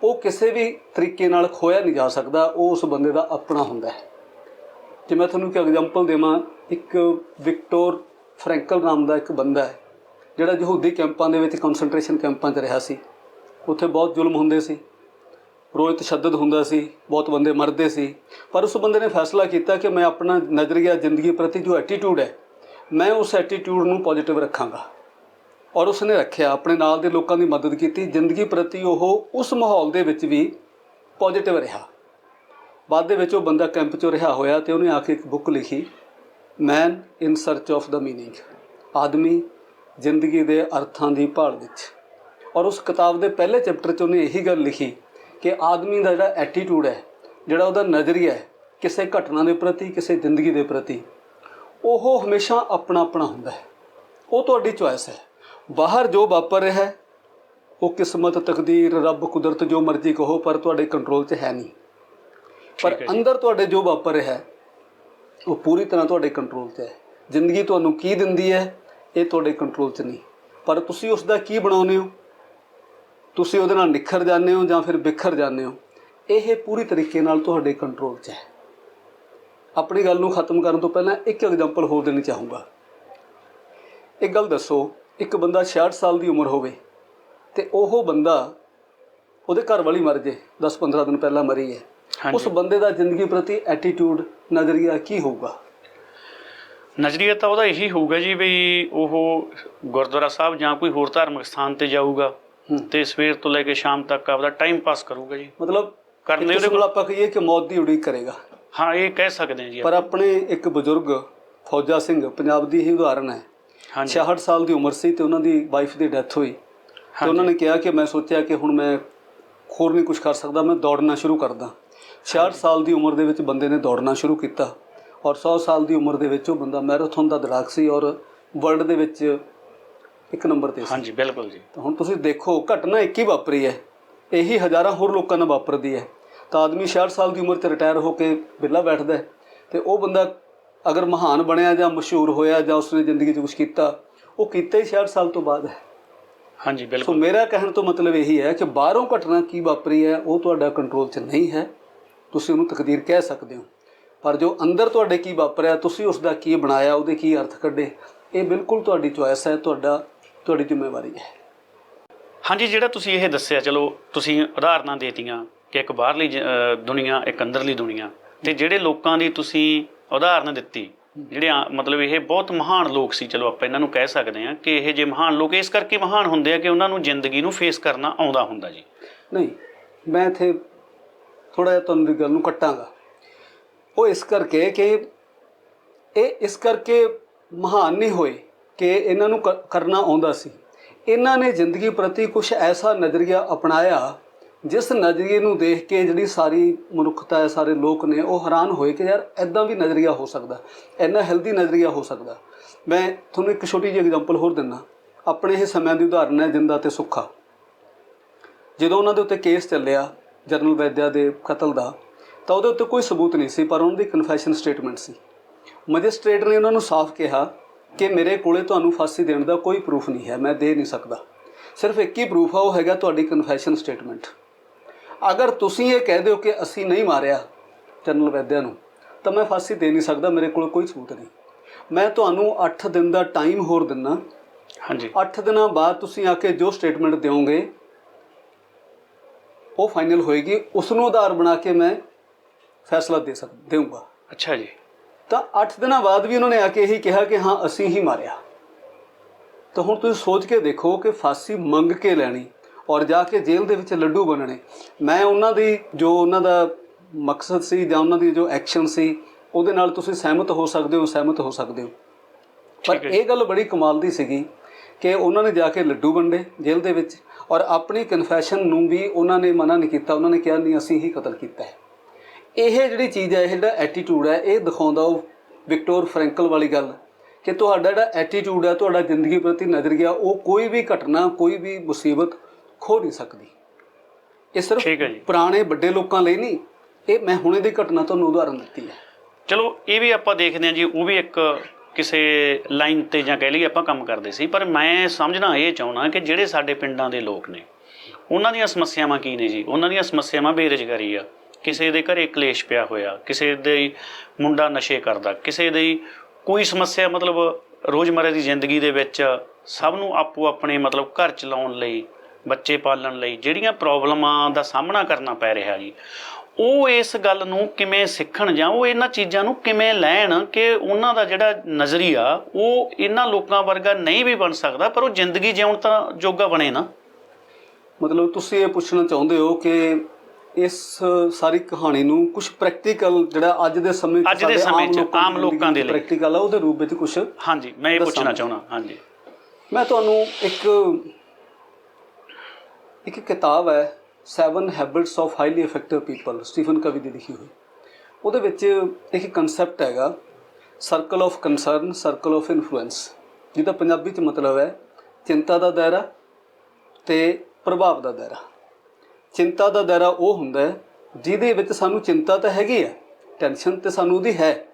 ਉਹ ਕਿਸੇ ਵੀ ਤਰੀਕੇ ਨਾਲ ਖੋਇਆ ਨਹੀਂ ਜਾ ਸਕਦਾ ਉਹ ਉਸ ਬੰਦੇ ਦਾ ਆਪਣਾ ਹੁੰਦਾ ਹੈ। ਜੇ ਮੈਂ ਤੁਹਾਨੂੰ ਇੱਕ ਐਗਜ਼ਾਮਪਲ ਦੇਵਾਂ ਇੱਕ ਵਿਕਟੋਰ ਫ੍ਰੈਂਕਲ ਨਾਮ ਦਾ ਇੱਕ ਬੰਦਾ ਹੈ ਜਿਹੜਾ ਯਹੂਦੀ ਕੈਂਪਾਂ ਦੇ ਵਿੱਚ ਕਨਸੈਂਟਰੇਸ਼ਨ ਕੈਂਪਾਂ 'ਚ ਰਿਹਾ ਸੀ, ਉੱਥੇ ਬਹੁਤ ਜ਼ੁਲਮ ਹੁੰਦੇ ਸੀ, ਰੋਜ਼ ਤਸ਼ੱਦਦ ਹੁੰਦਾ ਸੀ, ਬਹੁਤ ਬੰਦੇ ਮਰਦੇ ਸੀ, ਪਰ ਉਸ ਬੰਦੇ ਨੇ ਫੈਸਲਾ ਕੀਤਾ ਕਿ ਮੈਂ ਆਪਣਾ ਨਜ਼ਰੀਆ, ਜ਼ਿੰਦਗੀ ਪ੍ਰਤੀ ਜੋ ਐਟੀਟਿਊਡ ਹੈ, ਮੈਂ ਉਸ ਐਟੀਟਿਊਡ ਨੂੰ ਪੋਜ਼ਿਟਿਵ ਰੱਖਾਂਗਾ। ਔਰ ਉਸਨੇ ਰੱਖਿਆ, ਆਪਣੇ ਨਾਲ ਦੇ ਲੋਕਾਂ ਦੀ ਮਦਦ ਕੀਤੀ, ਜ਼ਿੰਦਗੀ ਪ੍ਰਤੀ ਉਹ ਉਸ ਮਾਹੌਲ ਦੇ ਵਿੱਚ ਵੀ ਪੋਜ਼ਿਟਿਵ ਰਿਹਾ। ਬਾਅਦ ਦੇ ਵਿੱਚ ਉਹ ਬੰਦਾ ਕੈਂਪ 'ਚੋਂ ਰਿਹਾ ਹੋਇਆ ਤੇ ਉਹਨੇ ਆ ਕੇ ਇੱਕ ਬੁੱਕ ਲਿਖੀ man in search of the meaning ਆਦਮੀ ਜ਼ਿੰਦਗੀ ਦੇ ਅਰਥਾਂ ਦੀ ਭਾਲ ਵਿੱਚ। ਔਰ ਉਸ ਕਿਤਾਬ ਦੇ ਪਹਿਲੇ ਚੈਪਟਰ 'ਚ ਉਹਨੇ ਇਹੀ ਗੱਲ ਲਿਖੀ ਕਿ ਆਦਮੀ ਦਾ ਜਿਹੜਾ ਐਟੀਟਿਊਡ ਹੈ ਜਿਹੜਾ ਉਹਦਾ ਨਜ਼ਰੀਆ ਹੈ ਕਿਸੇ ਘਟਨਾ ਦੇ ਪ੍ਰਤੀ ਕਿਸੇ ਜ਼ਿੰਦਗੀ ਦੇ ਪ੍ਰਤੀ ਉਹ ਹਮੇਸ਼ਾ ਆਪਣਾ ਆਪਣਾ ਹੁੰਦਾ ਹੈ। ਉਹ ਤੁਹਾਡੀ ਚੁਆਇਸ ਹੈ। ਬਾਹਰ ਜੋ ਵਾਪਰ ਰਿਹਾ ਹੈ ਉਹ ਕਿਸਮਤ ਤਕਦੀਰ ਰੱਬ ਕੁਦਰਤ ਜੋ ਮਰਜ਼ੀ ਕਹੋ ਪਰ ਤੁਹਾਡੇ ਕੰਟਰੋਲ 'ਚ ਹੈ ਨਹੀਂ। ਪਰ। ਅੰਦਰ ਤੁਹਾਡੇ ਜੋ ਵਾਪਰ ਰਿਹਾ ਹੈ ਉਹ ਪੂਰੀ ਤਰ੍ਹਾਂ ਤੁਹਾਡੇ ਕੰਟਰੋਲ 'ਚ ਹੈ। ਜ਼ਿੰਦਗੀ ਤੁਹਾਨੂੰ ਕੀ ਦਿੰਦੀ ਹੈ? ਇਹ ਤੁਹਾਡੇ ਕੰਟਰੋਲ 'ਚ ਨਹੀਂ। ਪਰ ਤੁਸੀਂ ਉਸ ਦਾ ਕੀ ਬਣਾਉਂਦੇ ਹੋ? ਤੁਸੀਂ ਉਹਦੇ ਨਾਲ ਨਿਖਰ ਜਾਂਦੇ ਹੋ ਜਾਂ ਫਿਰ ਬਿਖਰ ਜਾਂਦੇ ਹੋ? ਇਹ ਪੂਰੀ ਤਰੀਕੇ ਨਾਲ ਤੁਹਾਡੇ ਕੰਟਰੋਲ 'ਚ ਹੈ। ਆਪਣੀ ਗੱਲ ਨੂੰ ਖਤਮ ਕਰਨ ਤੋਂ ਪਹਿਲਾਂ ਇੱਕ ਐਗਜ਼ਾਮਪਲ ਹੋਰ ਦੇਣੀ ਚਾਹੂੰਗਾ। ਇੱਕ ਗੱਲ ਦੱਸੋ ਇੱਕ ਬੰਦਾ 66 ਸਾਲ ਦੀ ਉਮਰ ਹੋਵੇ ਤੇ ਉਹ ਬੰਦਾ ਉਹਦੇ ਘਰ ਵਾਲੀ ਮਰ ਜੇ 10-15 ਦਿਨ ਪਹਿਲਾਂ ਮਰੀ ਹੈ। ਉਸ ਬੰਦੇ ਦਾ ਜ਼ਿੰਦਗੀ ਪ੍ਰਤੀ ਐਟੀਟਿਊਡ ਨਜ਼ਰੀਆ ਕੀ ਹੋਊਗਾ? ਨਜ਼ਰੀਆ ਤਾਂ ਉਹਦਾ ਇਹੀ ਹੋਊਗਾ ਜੀ ਵੀ ਉਹ ਗੁਰਦੁਆਰਾ ਸਾਹਿਬ ਜਾਂ ਕੋਈ ਹੋਰ ਧਾਰਮਿਕ ਸਥਾਨ ਤੇ ਜਾਊਗਾ। ਤੇ ਸਵੇਰ ਤੋਂ ਲੈ ਕੇ ਸ਼ਾਮ ਤੱਕ ਆਪਦਾ ਟਾਈਮ ਪਾਸ ਕਰੂਗਾ ਜੀ। ਮਤਲਬ ਕਰਨ ਲਈ ਉਹਦੇ ਕੋਲ ਆਪਾਂ ਕਹੀਏ ਕਿ ਮੌਤ ਦੀ ਉਡੀਕ ਕਰੇਗਾ। ਹਾਂ ਇਹ ਕਹਿ ਸਕਦੇ ਹਾਂ ਜੀ ਪਰ ਆਪਣੇ ਇੱਕ ਬਜ਼ੁਰਗ ਫੌਜਾ ਸਿੰਘ ਪੰਜਾਬ ਦੀ ਹੀ ਉਦਾਹਰਣ ਹੈ। ਹਾਂਜੀ। 66 ਸਾਲ ਦੀ ਉਮਰ ਸੀ ਤੇ ਉਹਨਾਂ ਦੀ ਵਾਈਫ ਦੀ ਡੈਥ ਹੋਈ। ਤੇ ਉਹਨਾਂ ਨੇ ਕਿਹਾ ਕਿ ਮੈਂ ਸੋਚਿਆ ਕਿ ਹੁਣ ਮੈਂ ਹੋਰ ਨਹੀਂ ਕੁਝ ਕਰ ਸਕਦਾ ਮੈਂ ਦੌੜਨਾ ਸ਼ੁਰੂ ਕਰਦਾ। 66 ਸਾਲ ਦੀ ਉਮਰ ਦੇ ਵਿੱਚ ਬੰਦੇ ਨੇ ਦੌੜਨਾ ਸ਼ੁਰੂ ਕੀਤਾ। ਔਰ 100 ਸਾਲ ਦੀ ਉਮਰ ਦੇ ਵਿੱਚ ਉਹ ਬੰਦਾ ਮੈਰਾਥਨ ਦਾ ਦੌੜਾਕ ਸੀ ਔਰ ਵਰਲਡ ਦੇ ਵਿੱਚ ਇੱਕ ਨੰਬਰ ਤੇ ਸੀ। ਹਾਂਜੀ ਬਿਲਕੁਲ ਜੀ। ਤਾਂ ਹੁਣ ਤੁਸੀਂ ਦੇਖੋ ਘਟਨਾ ਇੱਕ ਹੀ ਵਾਪਰੀ ਹੈ। ਇਹੀ ਹਜ਼ਾਰਾਂ ਹੋਰ ਲੋਕਾਂ ਨਾਲ ਵਾਪਰਦੀ ਹੈ। ਤਾਂ ਆਦਮੀ 66 ਸਾਲ ਦੀ ਉਮਰ 'ਚ ਰਿਟਾਇਰ ਹੋ ਕੇ ਵਿਹਲਾ ਬੈਠਦਾ ਤੇ ਉਹ ਬੰਦਾ ਅਗਰ ਮਹਾਨ ਬਣਿਆ ਜਾਂ ਮਸ਼ਹੂਰ ਹੋਇਆ ਜਾਂ ਉਸਨੇ ਜ਼ਿੰਦਗੀ 'ਚ ਕੁਝ ਕੀਤਾ ਉਹ ਕੀਤਾ ਹੀ 66 ਸਾਲ ਤੋਂ ਬਾਅਦ ਹੈ। ਹਾਂਜੀ ਸੋ ਬਿਲਕੁਲ ਮੇਰਾ ਕਹਿਣ ਤੋਂ ਮਤਲਬ ਇਹੀ ਹੈ ਕਿ ਬਾਹਰੋਂ ਘਟਨਾ ਕੀ ਵਾਪਰੀ ਹੈ ਉਹ ਤੁਹਾਡਾ ਕੰਟਰੋਲ 'ਚ ਨਹੀਂ ਹੈ। ਤੁਸੀਂ ਉਹਨੂੰ ਤਕਦੀਰ ਕਹਿ ਸਕਦੇ ਹੋ। ਪਰ ਜੋ ਅੰਦਰ ਤੁਹਾਡੇ ਕੀ ਵਾਪਰਿਆ ਤੁਸੀਂ ਉਸ ਦਾ ਕੀ ਬਣਾਇਆ ਉਹਦੇ ਕੀ ਅਰਥ ਕੱਢੇ? ਇਹ ਬਿਲਕੁਲ ਤੁਹਾਡੀ ਚੁਆਇਸ ਹੈ ਤੁਹਾਡਾ ਤੁਹਾਡੀ ਜ਼ਿੰਮੇਵਾਰੀ ਹੈ। ਹਾਂਜੀ ਜਿਹੜਾ ਤੁਸੀਂ ਇਹ ਦੱਸਿਆ ਚਲੋ ਤੁਸੀਂ ਉਦਾਹਰਨਾਂ ਦੇਤੀਆਂ ਕਿ ਇੱਕ ਬਾਹਰਲੀ ਦੁਨੀਆ ਇੱਕ ਅੰਦਰਲੀ ਦੁਨੀਆ। ਤੇ ਜਿਹੜੇ ਲੋਕਾਂ ਦੀ ਤੁਸੀਂ ਉਦਾਹਰਨ ਦਿੱਤੀ ਜਿਹੜੇ ਮਤਲਬ ਇਹ ਬਹੁਤ ਮਹਾਨ ਲੋਕ ਸੀ ਚਲੋ ਆਪਾਂ ਇਹਨਾਂ ਨੂੰ ਕਹਿ ਸਕਦੇ ਹਾਂ ਕਿ ਇਹ ਜੇ ਮਹਾਨ ਲੋਕ ਇਸ ਕਰਕੇ ਮਹਾਨ ਹੁੰਦੇ ਆ ਕਿ ਉਹਨਾਂ ਨੂੰ ਜ਼ਿੰਦਗੀ ਨੂੰ ਫੇਸ ਕਰਨਾ ਆਉਂਦਾ ਹੁੰਦਾ ਜੀ। ਨਹੀਂ ਮੈਂ ਇੱਥੇ ਥੋੜਾ ਜਿਹਾ ਤੁਹਾਨੂੰ ਦੀ ਗੱਲ ਨੂੰ ਕੱਟਾਂਗਾ। ਉਹ ਇਸ ਕਰਕੇ ਕਿ ਇਹ ਇਸ ਕਰਕੇ ਮਹਾਨ ਨਹੀਂ ਹੋਏ ਕਿ ਇਹਨਾਂ ਨੂੰ ਕ- ਕਰਨਾ ਆਉਂਦਾ ਸੀ। ਇਹਨਾਂ ਨੇ ਜ਼ਿੰਦਗੀ ਪ੍ਰਤੀ ਕੁਝ ਐਸਾ ਨਜ਼ਰੀਆ ਅਪਣਾਇਆ, ਜਿਸ ਨਜ਼ਰੀਏ ਨੂੰ ਦੇਖ ਕੇ ਜਿਹੜੀ ਸਾਰੀ ਮਨੁੱਖਤਾ ਹੈ, ਸਾਰੇ ਲੋਕ ਨੇ ਉਹ ਹੈਰਾਨ ਹੋਏ ਕਿ ਯਾਰ ਐਦਾਂ ਵੀ ਨਜ਼ਰੀਆ ਹੋ ਸਕਦਾ, ਇੰਨਾ ਹੈਲਦੀ ਨਜ਼ਰੀਆ ਹੋ ਸਕਦਾ। ਮੈਂ ਤੁਹਾਨੂੰ ਇੱਕ ਛੋਟੀ ਜਿਹੀ ਐਗਜ਼ਾਮਪਲ ਹੋਰ ਦਿੰਦਾ। ਆਪਣੇ ਹੀ ਸਮਿਆਂ ਦੀ ਉਦਾਹਰਨ ਹੈ, ਜਿੰਦਾ ਤੇ ਸੁੱਖਾ। ਜਦੋਂ ਉਹਨਾਂ ਦੇ ਉੱਤੇ ਕੇਸ ਚੱਲਿਆ ਜਰਨਲ ਵੈਦਿਆ ਦੇ ਕਤਲ ਦਾ ਤਾਂ ਉਹਦੇ ਉੱਤੇ ਕੋਈ ਸਬੂਤ ਨਹੀਂ ਸੀ ਪਰ ਉਹਨਾਂ ਦੀ ਕਨਫੈਸ਼ਨ ਸਟੇਟਮੈਂਟ ਸੀ। ਮੈਜਿਸਟ੍ਰੇਟ ਨੇ ਉਹਨਾਂ ਨੂੰ ਸਾਫ਼ ਕਿਹਾ ਕਿ ਮੇਰੇ ਕੋਲੇ ਤੁਹਾਨੂੰ ਫਾਂਸੀ ਦੇਣ ਦਾ ਕੋਈ ਪ੍ਰੂਫ ਨਹੀਂ ਹੈ ਮੈਂ ਦੇ ਨਹੀਂ ਸਕਦਾ। ਸਿਰਫ ਇੱਕ ਹੀ ਪ੍ਰੂਫ ਆ ਉਹ ਹੈਗਾ ਤੁਹਾਡੀ ਕਨਫੈਸ਼ਨ ਸਟੇਟਮੈਂਟ ਅਗਰ ਤੁਸੀਂ ਇਹ ਕਹਿ ਦਿਓ ਕਿ ਅਸੀਂ ਨਹੀਂ ਮਾਰਿਆ ਜਨਰਲ ਵੈਦਿਆ ਨੂੰ ਤਾਂ ਮੈਂ ਫਾਂਸੀ ਦੇ ਨਹੀਂ ਸਕਦਾ ਮੇਰੇ ਕੋਲ ਕੋਈ ਸਬੂਤ ਨਹੀਂ। ਮੈਂ ਤੁਹਾਨੂੰ 8 ਦਿਨ ਦਾ ਟਾਈਮ ਹੋਰ ਦਿੰਨਾ। ਹਾਂਜੀ। 8 ਦਿਨਾਂ ਬਾਅਦ ਤੁਸੀਂ ਆ ਕੇ ਜੋ ਸਟੇਟਮੈਂਟ ਦਿਓਗੇ ਉਹ ਫਾਈਨਲ ਹੋਏਗੀ। ਉਸ ਨੂੰ ਆਧਾਰ ਬਣਾ ਕੇ ਮੈਂ ਫੈਸਲਾ ਦੇ ਸਕ ਦੇਵਾਂਗਾ ਅੱਛਾ ਜੀ। ਤਾਂ 8 ਦਿਨਾਂ ਬਾਅਦ ਵੀ ਉਹਨਾਂ ਨੇ ਆ ਕੇ ਇਹੀ ਕਿਹਾ ਕਿ ਹਾਂ ਅਸੀਂ ਹੀ ਮਾਰਿਆ। ਤਾਂ ਹੁਣ ਤੁਸੀਂ ਸੋਚ ਕੇ ਦੇਖੋ ਕਿ ਫਾਂਸੀ ਮੰਗ ਕੇ ਲੈਣੀ ਔਰ ਜਾ ਕੇ ਜੇਲ੍ਹ ਦੇ ਵਿੱਚ ਲੱਡੂ ਬਣਨੇ ਮੈਂ ਉਹਨਾਂ ਦੀ ਜੋ ਉਹਨਾਂ ਦਾ ਮਕਸਦ ਸੀ ਜਾਂ ਉਹਨਾਂ ਦੀ ਜੋ ਐਕਸ਼ਨ ਸੀ ਉਹਦੇ ਨਾਲ ਤੁਸੀਂ ਸਹਿਮਤ ਹੋ ਸਕਦੇ ਹੋ ਸਹਿਮਤ ਹੋ ਸਕਦੇ ਹੋ। ਪਰ। ਇਹ ਗੱਲ ਬੜੀ ਕਮਾਲ ਦੀ ਸੀਗੀ ਕਿ ਉਹਨਾਂ ਨੇ ਜਾ ਕੇ ਲੱਡੂ ਵੰਡੇ ਜੇਲ੍ਹ ਦੇ ਵਿੱਚ ਔਰ ਆਪਣੀ ਕਨਫੈਸ਼ਨ ਨੂੰ ਵੀ ਉਹਨਾਂ ਨੇ ਮਨਾ ਨਹੀਂ ਕੀਤਾ। ਉਹਨਾਂ ਨੇ ਕਿਹਾ ਨਹੀਂ ਅਸੀਂ ਹੀ ਕਤਲ ਕੀਤਾ ਹੈ। ਇਹ ਜਿਹੜੀ ਚੀਜ਼ ਹੈ ਇਹ ਜਿਹੜਾ ਐਟੀਟਿਊਡ ਹੈ ਇਹ ਦਿਖਾਉਂਦਾ ਉਹ ਵਿਕਟੋਰ ਫ੍ਰੈਂਕਲ ਵਾਲੀ ਗੱਲ ਕਿ ਤੁਹਾਡਾ ਜਿਹੜਾ ਐਟੀਟਿਊਡ ਹੈ ਤੁਹਾਡਾ ਜ਼ਿੰਦਗੀ ਪ੍ਰਤੀ ਨਜ਼ਰੀਆ ਉਹ ਕੋਈ ਵੀ ਘਟਨਾ ਕੋਈ ਵੀ ਮੁਸੀਬਤ ਖੋ ਨਹੀਂ ਸਕਦੀ। ਇਹ ਸਿਰਫ। ਪੁਰਾਣੇ ਵੱਡੇ ਲੋਕਾਂ ਲਈ ਨਹੀਂ ਇਹ ਮੈਂ ਹੁਣੇ ਦੀ ਘਟਨਾ ਤੁਹਾਨੂੰ ਉਦਾਹਰਨ ਦਿੱਤੀ ਹੈ। ਚਲੋ ਇਹ ਵੀ ਆਪਾਂ ਦੇਖਦੇ ਹਾਂ ਜੀ ਉਹ ਵੀ ਇੱਕ ਕਿਸੇ ਲਾਈਨ ਤੇ ਜਾਂ ਕਹਿ ਲਈਏ ਆਪਾਂ ਕੰਮ ਕਰਦੇ ਸੀ ਪਰ ਮੈਂ ਸਮਝਣਾ ਇਹ ਚਾਹੁੰਦਾ ਕਿ ਜਿਹੜੇ ਸਾਡੇ ਪਿੰਡਾਂ ਦੇ ਲੋਕ ਨੇ ਉਹਨਾਂ ਦੀਆਂ ਸਮੱਸਿਆਵਾਂ ਕੀ ਨੇ ਜੀ? ਉਹਨਾਂ ਦੀਆਂ ਸਮੱਸਿਆਵਾਂ ਬੇਰੁਜ਼ਗਾਰੀ ਆ। ਕਿਸੇ ਦੇ ਘਰੇ ਕਲੇਸ਼ ਪਿਆ ਹੋਇਆ, ਕਿਸੇ ਦੇ ਮੁੰਡਾ ਨਸ਼ੇ ਕਰਦਾ, ਕਿਸੇ ਦੀ ਕੋਈ ਸਮੱਸਿਆ ਮਤਲਬ ਰੋਜ਼ਮਰਰਾ ਦੀ ਜ਼ਿੰਦਗੀ ਦੇ ਵਿੱਚ ਸਭ ਨੂੰ ਆਪੋ ਆਪਣੇ ਮਤਲਬ ਘਰ ਚਲਾਉਣ ਲਈ, ਬੱਚੇ ਪਾਲਣ ਲਈ ਜਿਹੜੀਆਂ ਪ੍ਰੋਬਲਮਾਂ ਦਾ ਸਾਹਮਣਾ ਕਰਨਾ ਪੈ ਰਿਹਾ ਜੀ, ਉਹ ਇਸ ਗੱਲ ਨੂੰ ਕਿਵੇਂ ਸਿੱਖਣ ਜਾਂ ਉਹ ਇਹਨਾਂ ਚੀਜ਼ਾਂ ਨੂੰ ਕਿਵੇਂ ਲੈਣ ਕਿ ਉਹਨਾਂ ਦਾ ਜਿਹੜਾ ਨਜ਼ਰੀਆ, ਉਹ ਇਹਨਾਂ ਲੋਕਾਂ ਵਰਗਾ ਨਹੀਂ ਵੀ ਬਣ ਸਕਦਾ, ਪਰ ਉਹ ਜ਼ਿੰਦਗੀ ਜਿਉਣ ਤਾਂ ਜੋਗਾ ਬਣੇ ਨਾ। ਮਤਲਬ ਤੁਸੀਂ ਇਹ ਪੁੱਛਣਾ ਚਾਹੁੰਦੇ ਹੋ ਕਿ ਇਸ ਸਾਰੀ ਕਹਾਣੀ ਨੂੰ ਕੁਝ ਪ੍ਰੈਕਟੀਕਲ ਜਿਹੜਾ ਅੱਜ ਦੇ ਸਮੇਂ ਅੱਜ ਦੇ ਸਮੇਂ 'ਚ ਆਮ ਲੋਕਾਂ ਦੇ ਲਈ। ਪ੍ਰੈਕਟੀਕਲ ਆ ਉਹਦੇ ਰੂਪ ਵਿੱਚ ਕੁਝ ਹਾਂਜੀ ਮੈਂ ਇਹ ਪੁੱਛਣਾ। ਚਾਹੁੰਦਾ ਹਾਂਜੀ ਮੈਂ ਤੁਹਾਨੂੰ ਇੱਕ ਇੱਕ ਕਿਤਾਬ ਹੈ 7 habits of highly effective people Stephen Covey ਦੀ ਲਿਖੀ ਹੋਈ ਉਹਦੇ ਵਿੱਚ ਇੱਕ ਕਨਸੈਪਟ ਹੈਗਾ circle of concern circle of influence ਜਿਹਦਾ ਪੰਜਾਬੀ ਚ ਮਤਲਬ ਹੈ ਚਿੰਤਾ ਦਾ ਦਾਇਰਾ ਤੇ ਪ੍ਰਭਾਵ ਦਾ ਦਾਇਰਾ ਚਿੰਤਾ ਦਾ ਦਾਇਰਾ ਉਹ ਹੁੰਦਾ ਹੈ ਜਿਹਦੇ ਵਿੱਚ ਸਾਨੂੰ ਚਿੰਤਾ ਤਾਂ ਹੈਗੀ ਹੈ ਟੈਨਸ਼ਨ ਤੇ ਸਾਨੂੰ ਉਹਦੀ ਹੈ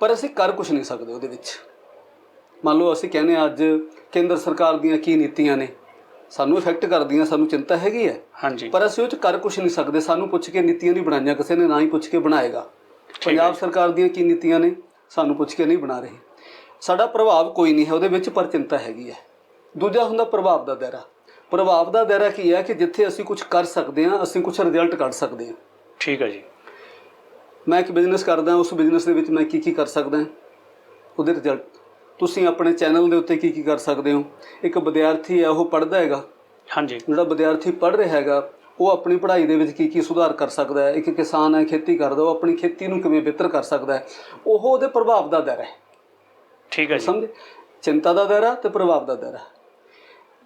ਪਰ ਅਸੀਂ ਕਰ ਕੁਝ ਨਹੀਂ ਸਕਦੇ ਉਹਦੇ ਵਿੱਚ। ਮੰਨ ਲਓ ਅਸੀਂ ਕਹਿੰਦੇ ਹਾਂ ਅੱਜ ਕੇਂਦਰ ਸਰਕਾਰ ਦੀਆਂ ਕੀ ਨੀਤੀਆਂ ਨੇ ਸਾਨੂੰ ਇਫੈਕਟ ਕਰਦੀਆਂ ਸਾਨੂੰ ਚਿੰਤਾ ਹੈਗੀ ਹੈ ਹਾਂਜੀ। ਪਰ ਅਸੀਂ ਉਹ ਚ ਕਰ ਕੁਝ ਨਹੀਂ ਸਕਦੇ ਸਾਨੂੰ ਪੁੱਛ ਕੇ ਨੀਤੀਆਂ ਨਹੀਂ ਬਣਾਈਆਂ ਕਿਸੇ ਨੇ ਨਾ ਹੀ ਪੁੱਛ ਕੇ ਬਣਾਏਗਾ। ਪੰਜਾਬ ਸਰਕਾਰ ਦੀਆਂ ਕੀ ਨੀਤੀਆਂ ਨੇ ਸਾਨੂੰ ਪੁੱਛ ਕੇ ਨਹੀਂ ਬਣਾ ਰਹੇ। ਸਾਡਾ ਪ੍ਰਭਾਵ ਕੋਈ ਨਹੀਂ ਹੈ ਉਹਦੇ ਵਿੱਚ ਪਰ ਚਿੰਤਾ ਹੈਗੀ ਹੈ। ਦੂਜਾ ਹੁੰਦਾ ਪ੍ਰਭਾਵ ਦਾ ਦਾਇਰਾ। ਪ੍ਰਭਾਵ ਦਾ ਦਾਇਰਾ ਕੀ ਹੈ ਕਿ ਜਿੱਥੇ ਅਸੀਂ ਕੁਝ ਕਰ ਸਕਦੇ ਹਾਂ ਅਸੀਂ ਕੁਝ ਰਿਜ਼ਲਟ ਕੱਢ ਸਕਦੇ ਹਾਂ। ਠੀਕ ਹੈ ਜੀ। ਮੈਂ ਇੱਕ ਬਿਜ਼ਨਸ ਕਰਦਾ ਉਸ ਬਿਜ਼ਨਸ ਦੇ ਵਿੱਚ ਮੈਂ ਕੀ ਕੀ ਕਰ ਸਕਦਾ ਉਹਦੇ ਰਿਜ਼ਲਟ ਤੁਸੀਂ ਆਪਣੇ ਚੈਨਲ ਦੇ ਉੱਤੇ ਕੀ ਕੀ ਕਰ ਸਕਦੇ ਹੋ? ਇੱਕ ਵਿਦਿਆਰਥੀ ਹੈ ਉਹ ਪੜ੍ਹਦਾ ਹੈਗਾ। ਹਾਂਜੀ। ਜਿਹੜਾ ਵਿਦਿਆਰਥੀ ਪੜ੍ਹ ਰਿਹਾ ਹੈਗਾ ਉਹ ਆਪਣੀ ਪੜ੍ਹਾਈ ਦੇ ਵਿੱਚ ਕੀ ਕੀ ਸੁਧਾਰ ਕਰ ਸਕਦਾ ਹੈ? ਇੱਕ ਕਿਸਾਨ ਹੈ ਖੇਤੀ ਕਰਦਾ ਉਹ ਆਪਣੀ ਖੇਤੀ ਨੂੰ ਕਿਵੇਂ ਬਿਹਤਰ ਕਰ ਸਕਦਾ ਹੈ? ਉਹ ਉਹਦੇ ਪ੍ਰਭਾਵ ਦਾ ਦਾਇਰਾ ਹੈ। ਠੀਕ ਹੈ ਜੀ। ਸਮਝੇ? ਚਿੰਤਾ ਦਾ ਦਾਇਰਾ ਤੇ ਪ੍ਰਭਾਵ ਦਾ ਦਾਇਰਾ।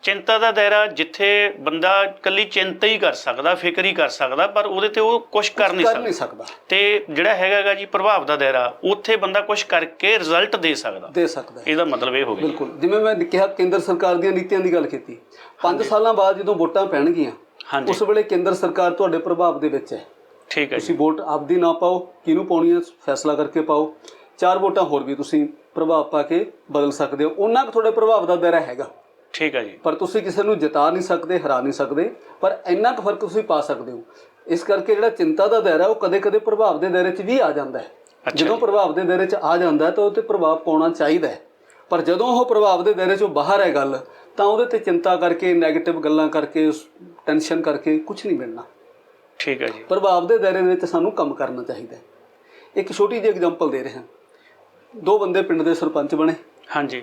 ਚਿੰਤਾ ਦਾ ਦਾਇਰਾ ਜਿੱਥੇ ਬੰਦਾ ਕੱਲੀ ਚਿੰਤਾ ਹੀ ਕਰ ਸਕਦਾ ਫਿਕਰ ਹੀ ਕਰ ਸਕਦਾ ਪਰ ਉਹਦੇ ਤੇ ਉਹ ਕੁਝ ਕਰ ਨਹੀਂ ਸਕਦਾ। ਤੇ ਜਿਹੜਾ ਹੈਗਾਗਾ ਜੀ ਪ੍ਰਭਾਵ ਦਾ ਦਾਇਰਾ ਉੱਥੇ ਬੰਦਾ ਕੁਝ ਕਰਕੇ ਰਿਜ਼ਲਟ ਦੇ ਸਕਦਾ। ਦੇ ਸਕਦਾ। ਇਹਦਾ ਮਤਲਬ ਇਹ ਹੋ ਗਿਆ। ਬਿਲਕੁਲ। ਜਿਵੇਂ ਮੈਂ ਕਿਹਾ ਕੇਂਦਰ ਸਰਕਾਰ ਦੀਆਂ ਨੀਤੀਆਂ ਦੀ ਗੱਲ ਕੀਤੀ। 5 ਸਾਲਾਂ ਬਾਅਦ ਜਦੋਂ ਵੋਟਾਂ ਪੈਣਗੀਆਂ ਹਾਂਜੀ। ਉਸ ਵੇਲੇ ਕੇਂਦਰ ਸਰਕਾਰ ਤੁਹਾਡੇ ਪ੍ਰਭਾਵ ਦੇ ਵਿੱਚ ਹੈ। ਠੀਕ ਹੈ ਤੁਸੀਂ ਵੋਟ ਆਪਦੀ ਨਾ ਪਾਓ ਕਿਹਨੂੰ ਪਾਉਣੀ ਹੈ ਫੈਸਲਾ ਕਰਕੇ ਪਾਓ। ਚਾਰ ਵੋਟਾਂ ਹੋਰ ਵੀ ਤੁਸੀਂ ਪ੍ਰਭਾਵ ਪਾ ਕੇ ਬਦਲ ਸਕਦੇ ਹੋ। ਉਹਨਾਂ ਕੁ ਤੁਹਾਡੇ ਪ੍ਰਭਾਵ ਦਾ ਦਾਇਰਾ ਹੈਗਾ। ਠੀਕ ਹੈ ਜੀ। ਪਰ ਤੁਸੀਂ ਕਿਸੇ ਨੂੰ ਜਿਤਾ ਨਹੀਂ ਸਕਦੇ ਹਰਾ ਨਹੀਂ ਸਕਦੇ ਪਰ ਇੰਨਾ ਕੁ ਫ਼ਰਕ ਤੁਸੀਂ ਪਾ ਸਕਦੇ ਹੋ। ਇਸ ਕਰਕੇ ਜਿਹੜਾ ਚਿੰਤਾ ਦਾ ਦਾਇਰਾ ਉਹ ਕਦੇ-ਕਦੇ ਪ੍ਰਭਾਵ ਦੇ ਦਾਇਰੇ 'ਚ ਵੀ ਆ ਜਾਂਦਾ ਹੈ। ਜਦੋਂ ਪ੍ਰਭਾਵ ਦੇ ਦਾਇਰੇ 'ਚ ਆ ਜਾਂਦਾ ਤਾਂ ਉਹ ਤੇ ਪ੍ਰਭਾਵ ਪਾਉਣਾ ਚਾਹੀਦਾ ਹੈ। ਪਰ ਜਦੋਂ ਉਹ ਪ੍ਰਭਾਵ ਦੇ ਦਾਇਰੇ 'ਚੋਂ ਬਾਹਰ ਹੈ ਗੱਲ ਤਾਂ ਉਹਦੇ ਤੇ ਚਿੰਤਾ ਕਰਕੇ 네ਗੇਟਿਵ ਗੱਲਾਂ ਕਰਕੇ ਟੈਨਸ਼ਨ ਕਰਕੇ ਕੁਝ ਨਹੀਂ ਮਿਲਣਾ। ਠੀਕ ਹੈ ਜੀ। ਪ੍ਰਭਾਵ ਦੇ ਦਾਇਰੇ ਦੇ ਵਿੱਚ ਸਾਨੂੰ ਕੰਮ ਕਰਨਾ ਚਾਹੀਦਾ ਹੈ। ਇੱਕ ਛੋਟੀ ਜਿਹੀ ਐਗਜ਼ਾਮਪਲ ਦੇ ਰਿਹਾ। ਦੋ ਬੰਦੇ ਪਿੰਡ ਦੇ ਸਰਪੰਚ ਬਣੇ। ਹਾਂਜੀ।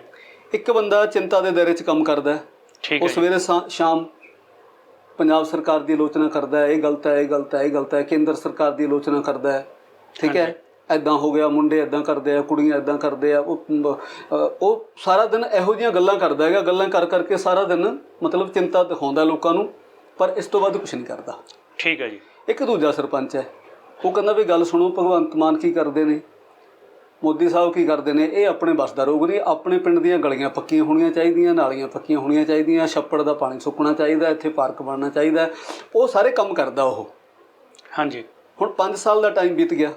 ਇੱਕ ਬੰਦਾ ਚਿੰਤਾ ਦੇ ਦਾਇਰੇ 'ਚ ਕੰਮ ਕਰਦਾ ਹੈ। ਠੀਕ ਉਹ। ਸਵੇਰੇ ਸ਼ਾ- ਸ਼ਾਮ ਪੰਜਾਬ ਸਰਕਾਰ ਦੀ ਆਲੋਚਨਾ ਕਰਦਾ ਹੈ ਇਹ ਗਲਤ ਹੈ ਇਹ ਗਲਤ ਹੈ ਇਹ ਗਲਤ ਹੈ ਕੇਂਦਰ ਸਰਕਾਰ ਦੀ ਆਲੋਚਨਾ ਕਰਦਾ ਹੈ। ਠੀਕ ਹੈ? ਐਦਾਂ ਹੋ ਗਿਆ ਮੁੰਡੇ ਐਦਾਂ ਕਰਦੇ ਆ ਕੁੜੀਆਂ ਐਦਾਂ ਕਰਦੇ ਆ ਉਹ ਉਹ ਸਾਰਾ ਦਿਨ ਇਹੋ ਜਿਹੀਆਂ ਗੱਲਾਂ ਕਰਦਾ ਹੈਗਾ ਗੱਲਾਂ ਕਰ ਕਰਕੇ ਸਾਰਾ ਦਿਨ ਮਤਲਬ ਚਿੰਤਾ ਦਿਖਾਉਂਦਾ ਲੋਕਾਂ ਨੂੰ ਪਰ ਇਸ ਤੋਂ ਵੱਧ ਕੁਝ ਨਹੀਂ ਕਰਦਾ। ਠੀਕ ਹੈ ਜੀ। ਇੱਕ ਦੂਜਾ ਸਰਪੰਚ ਹੈ। ਉਹ ਕਹਿੰਦਾ ਵੀ ਗੱਲ ਸੁਣੋ ਭਗਵੰਤ ਮਾਨ ਕੀ ਕਰਦੇ ਨੇ? ਮੋਦੀ ਸਾਹਿਬ ਕੀ ਕਰਦੇ ਨੇ? ਇਹ ਆਪਣੇ ਬਸ ਦਾ ਰੋਗ ਨਹੀਂ ਆਪਣੇ ਪਿੰਡ ਦੀਆਂ ਗਲੀਆਂ ਪੱਕੀਆਂ ਹੋਣੀਆਂ ਚਾਹੀਦੀਆਂ ਨਾਲੀਆਂ ਪੱਕੀਆਂ ਹੋਣੀਆਂ ਚਾਹੀਦੀਆਂ ਛੱਪੜ ਦਾ ਪਾਣੀ ਸੁੱਕਣਾ ਚਾਹੀਦਾ ਇੱਥੇ ਪਾਰਕ ਬਣਨਾ ਚਾਹੀਦਾ। ਉਹ ਸਾਰੇ ਕੰਮ ਕਰਦਾ ਉਹ। ਹਾਂਜੀ। ਹੁਣ 5 ਸਾਲ ਦਾ ਟਾਈਮ ਬੀਤ ਗਿਆ।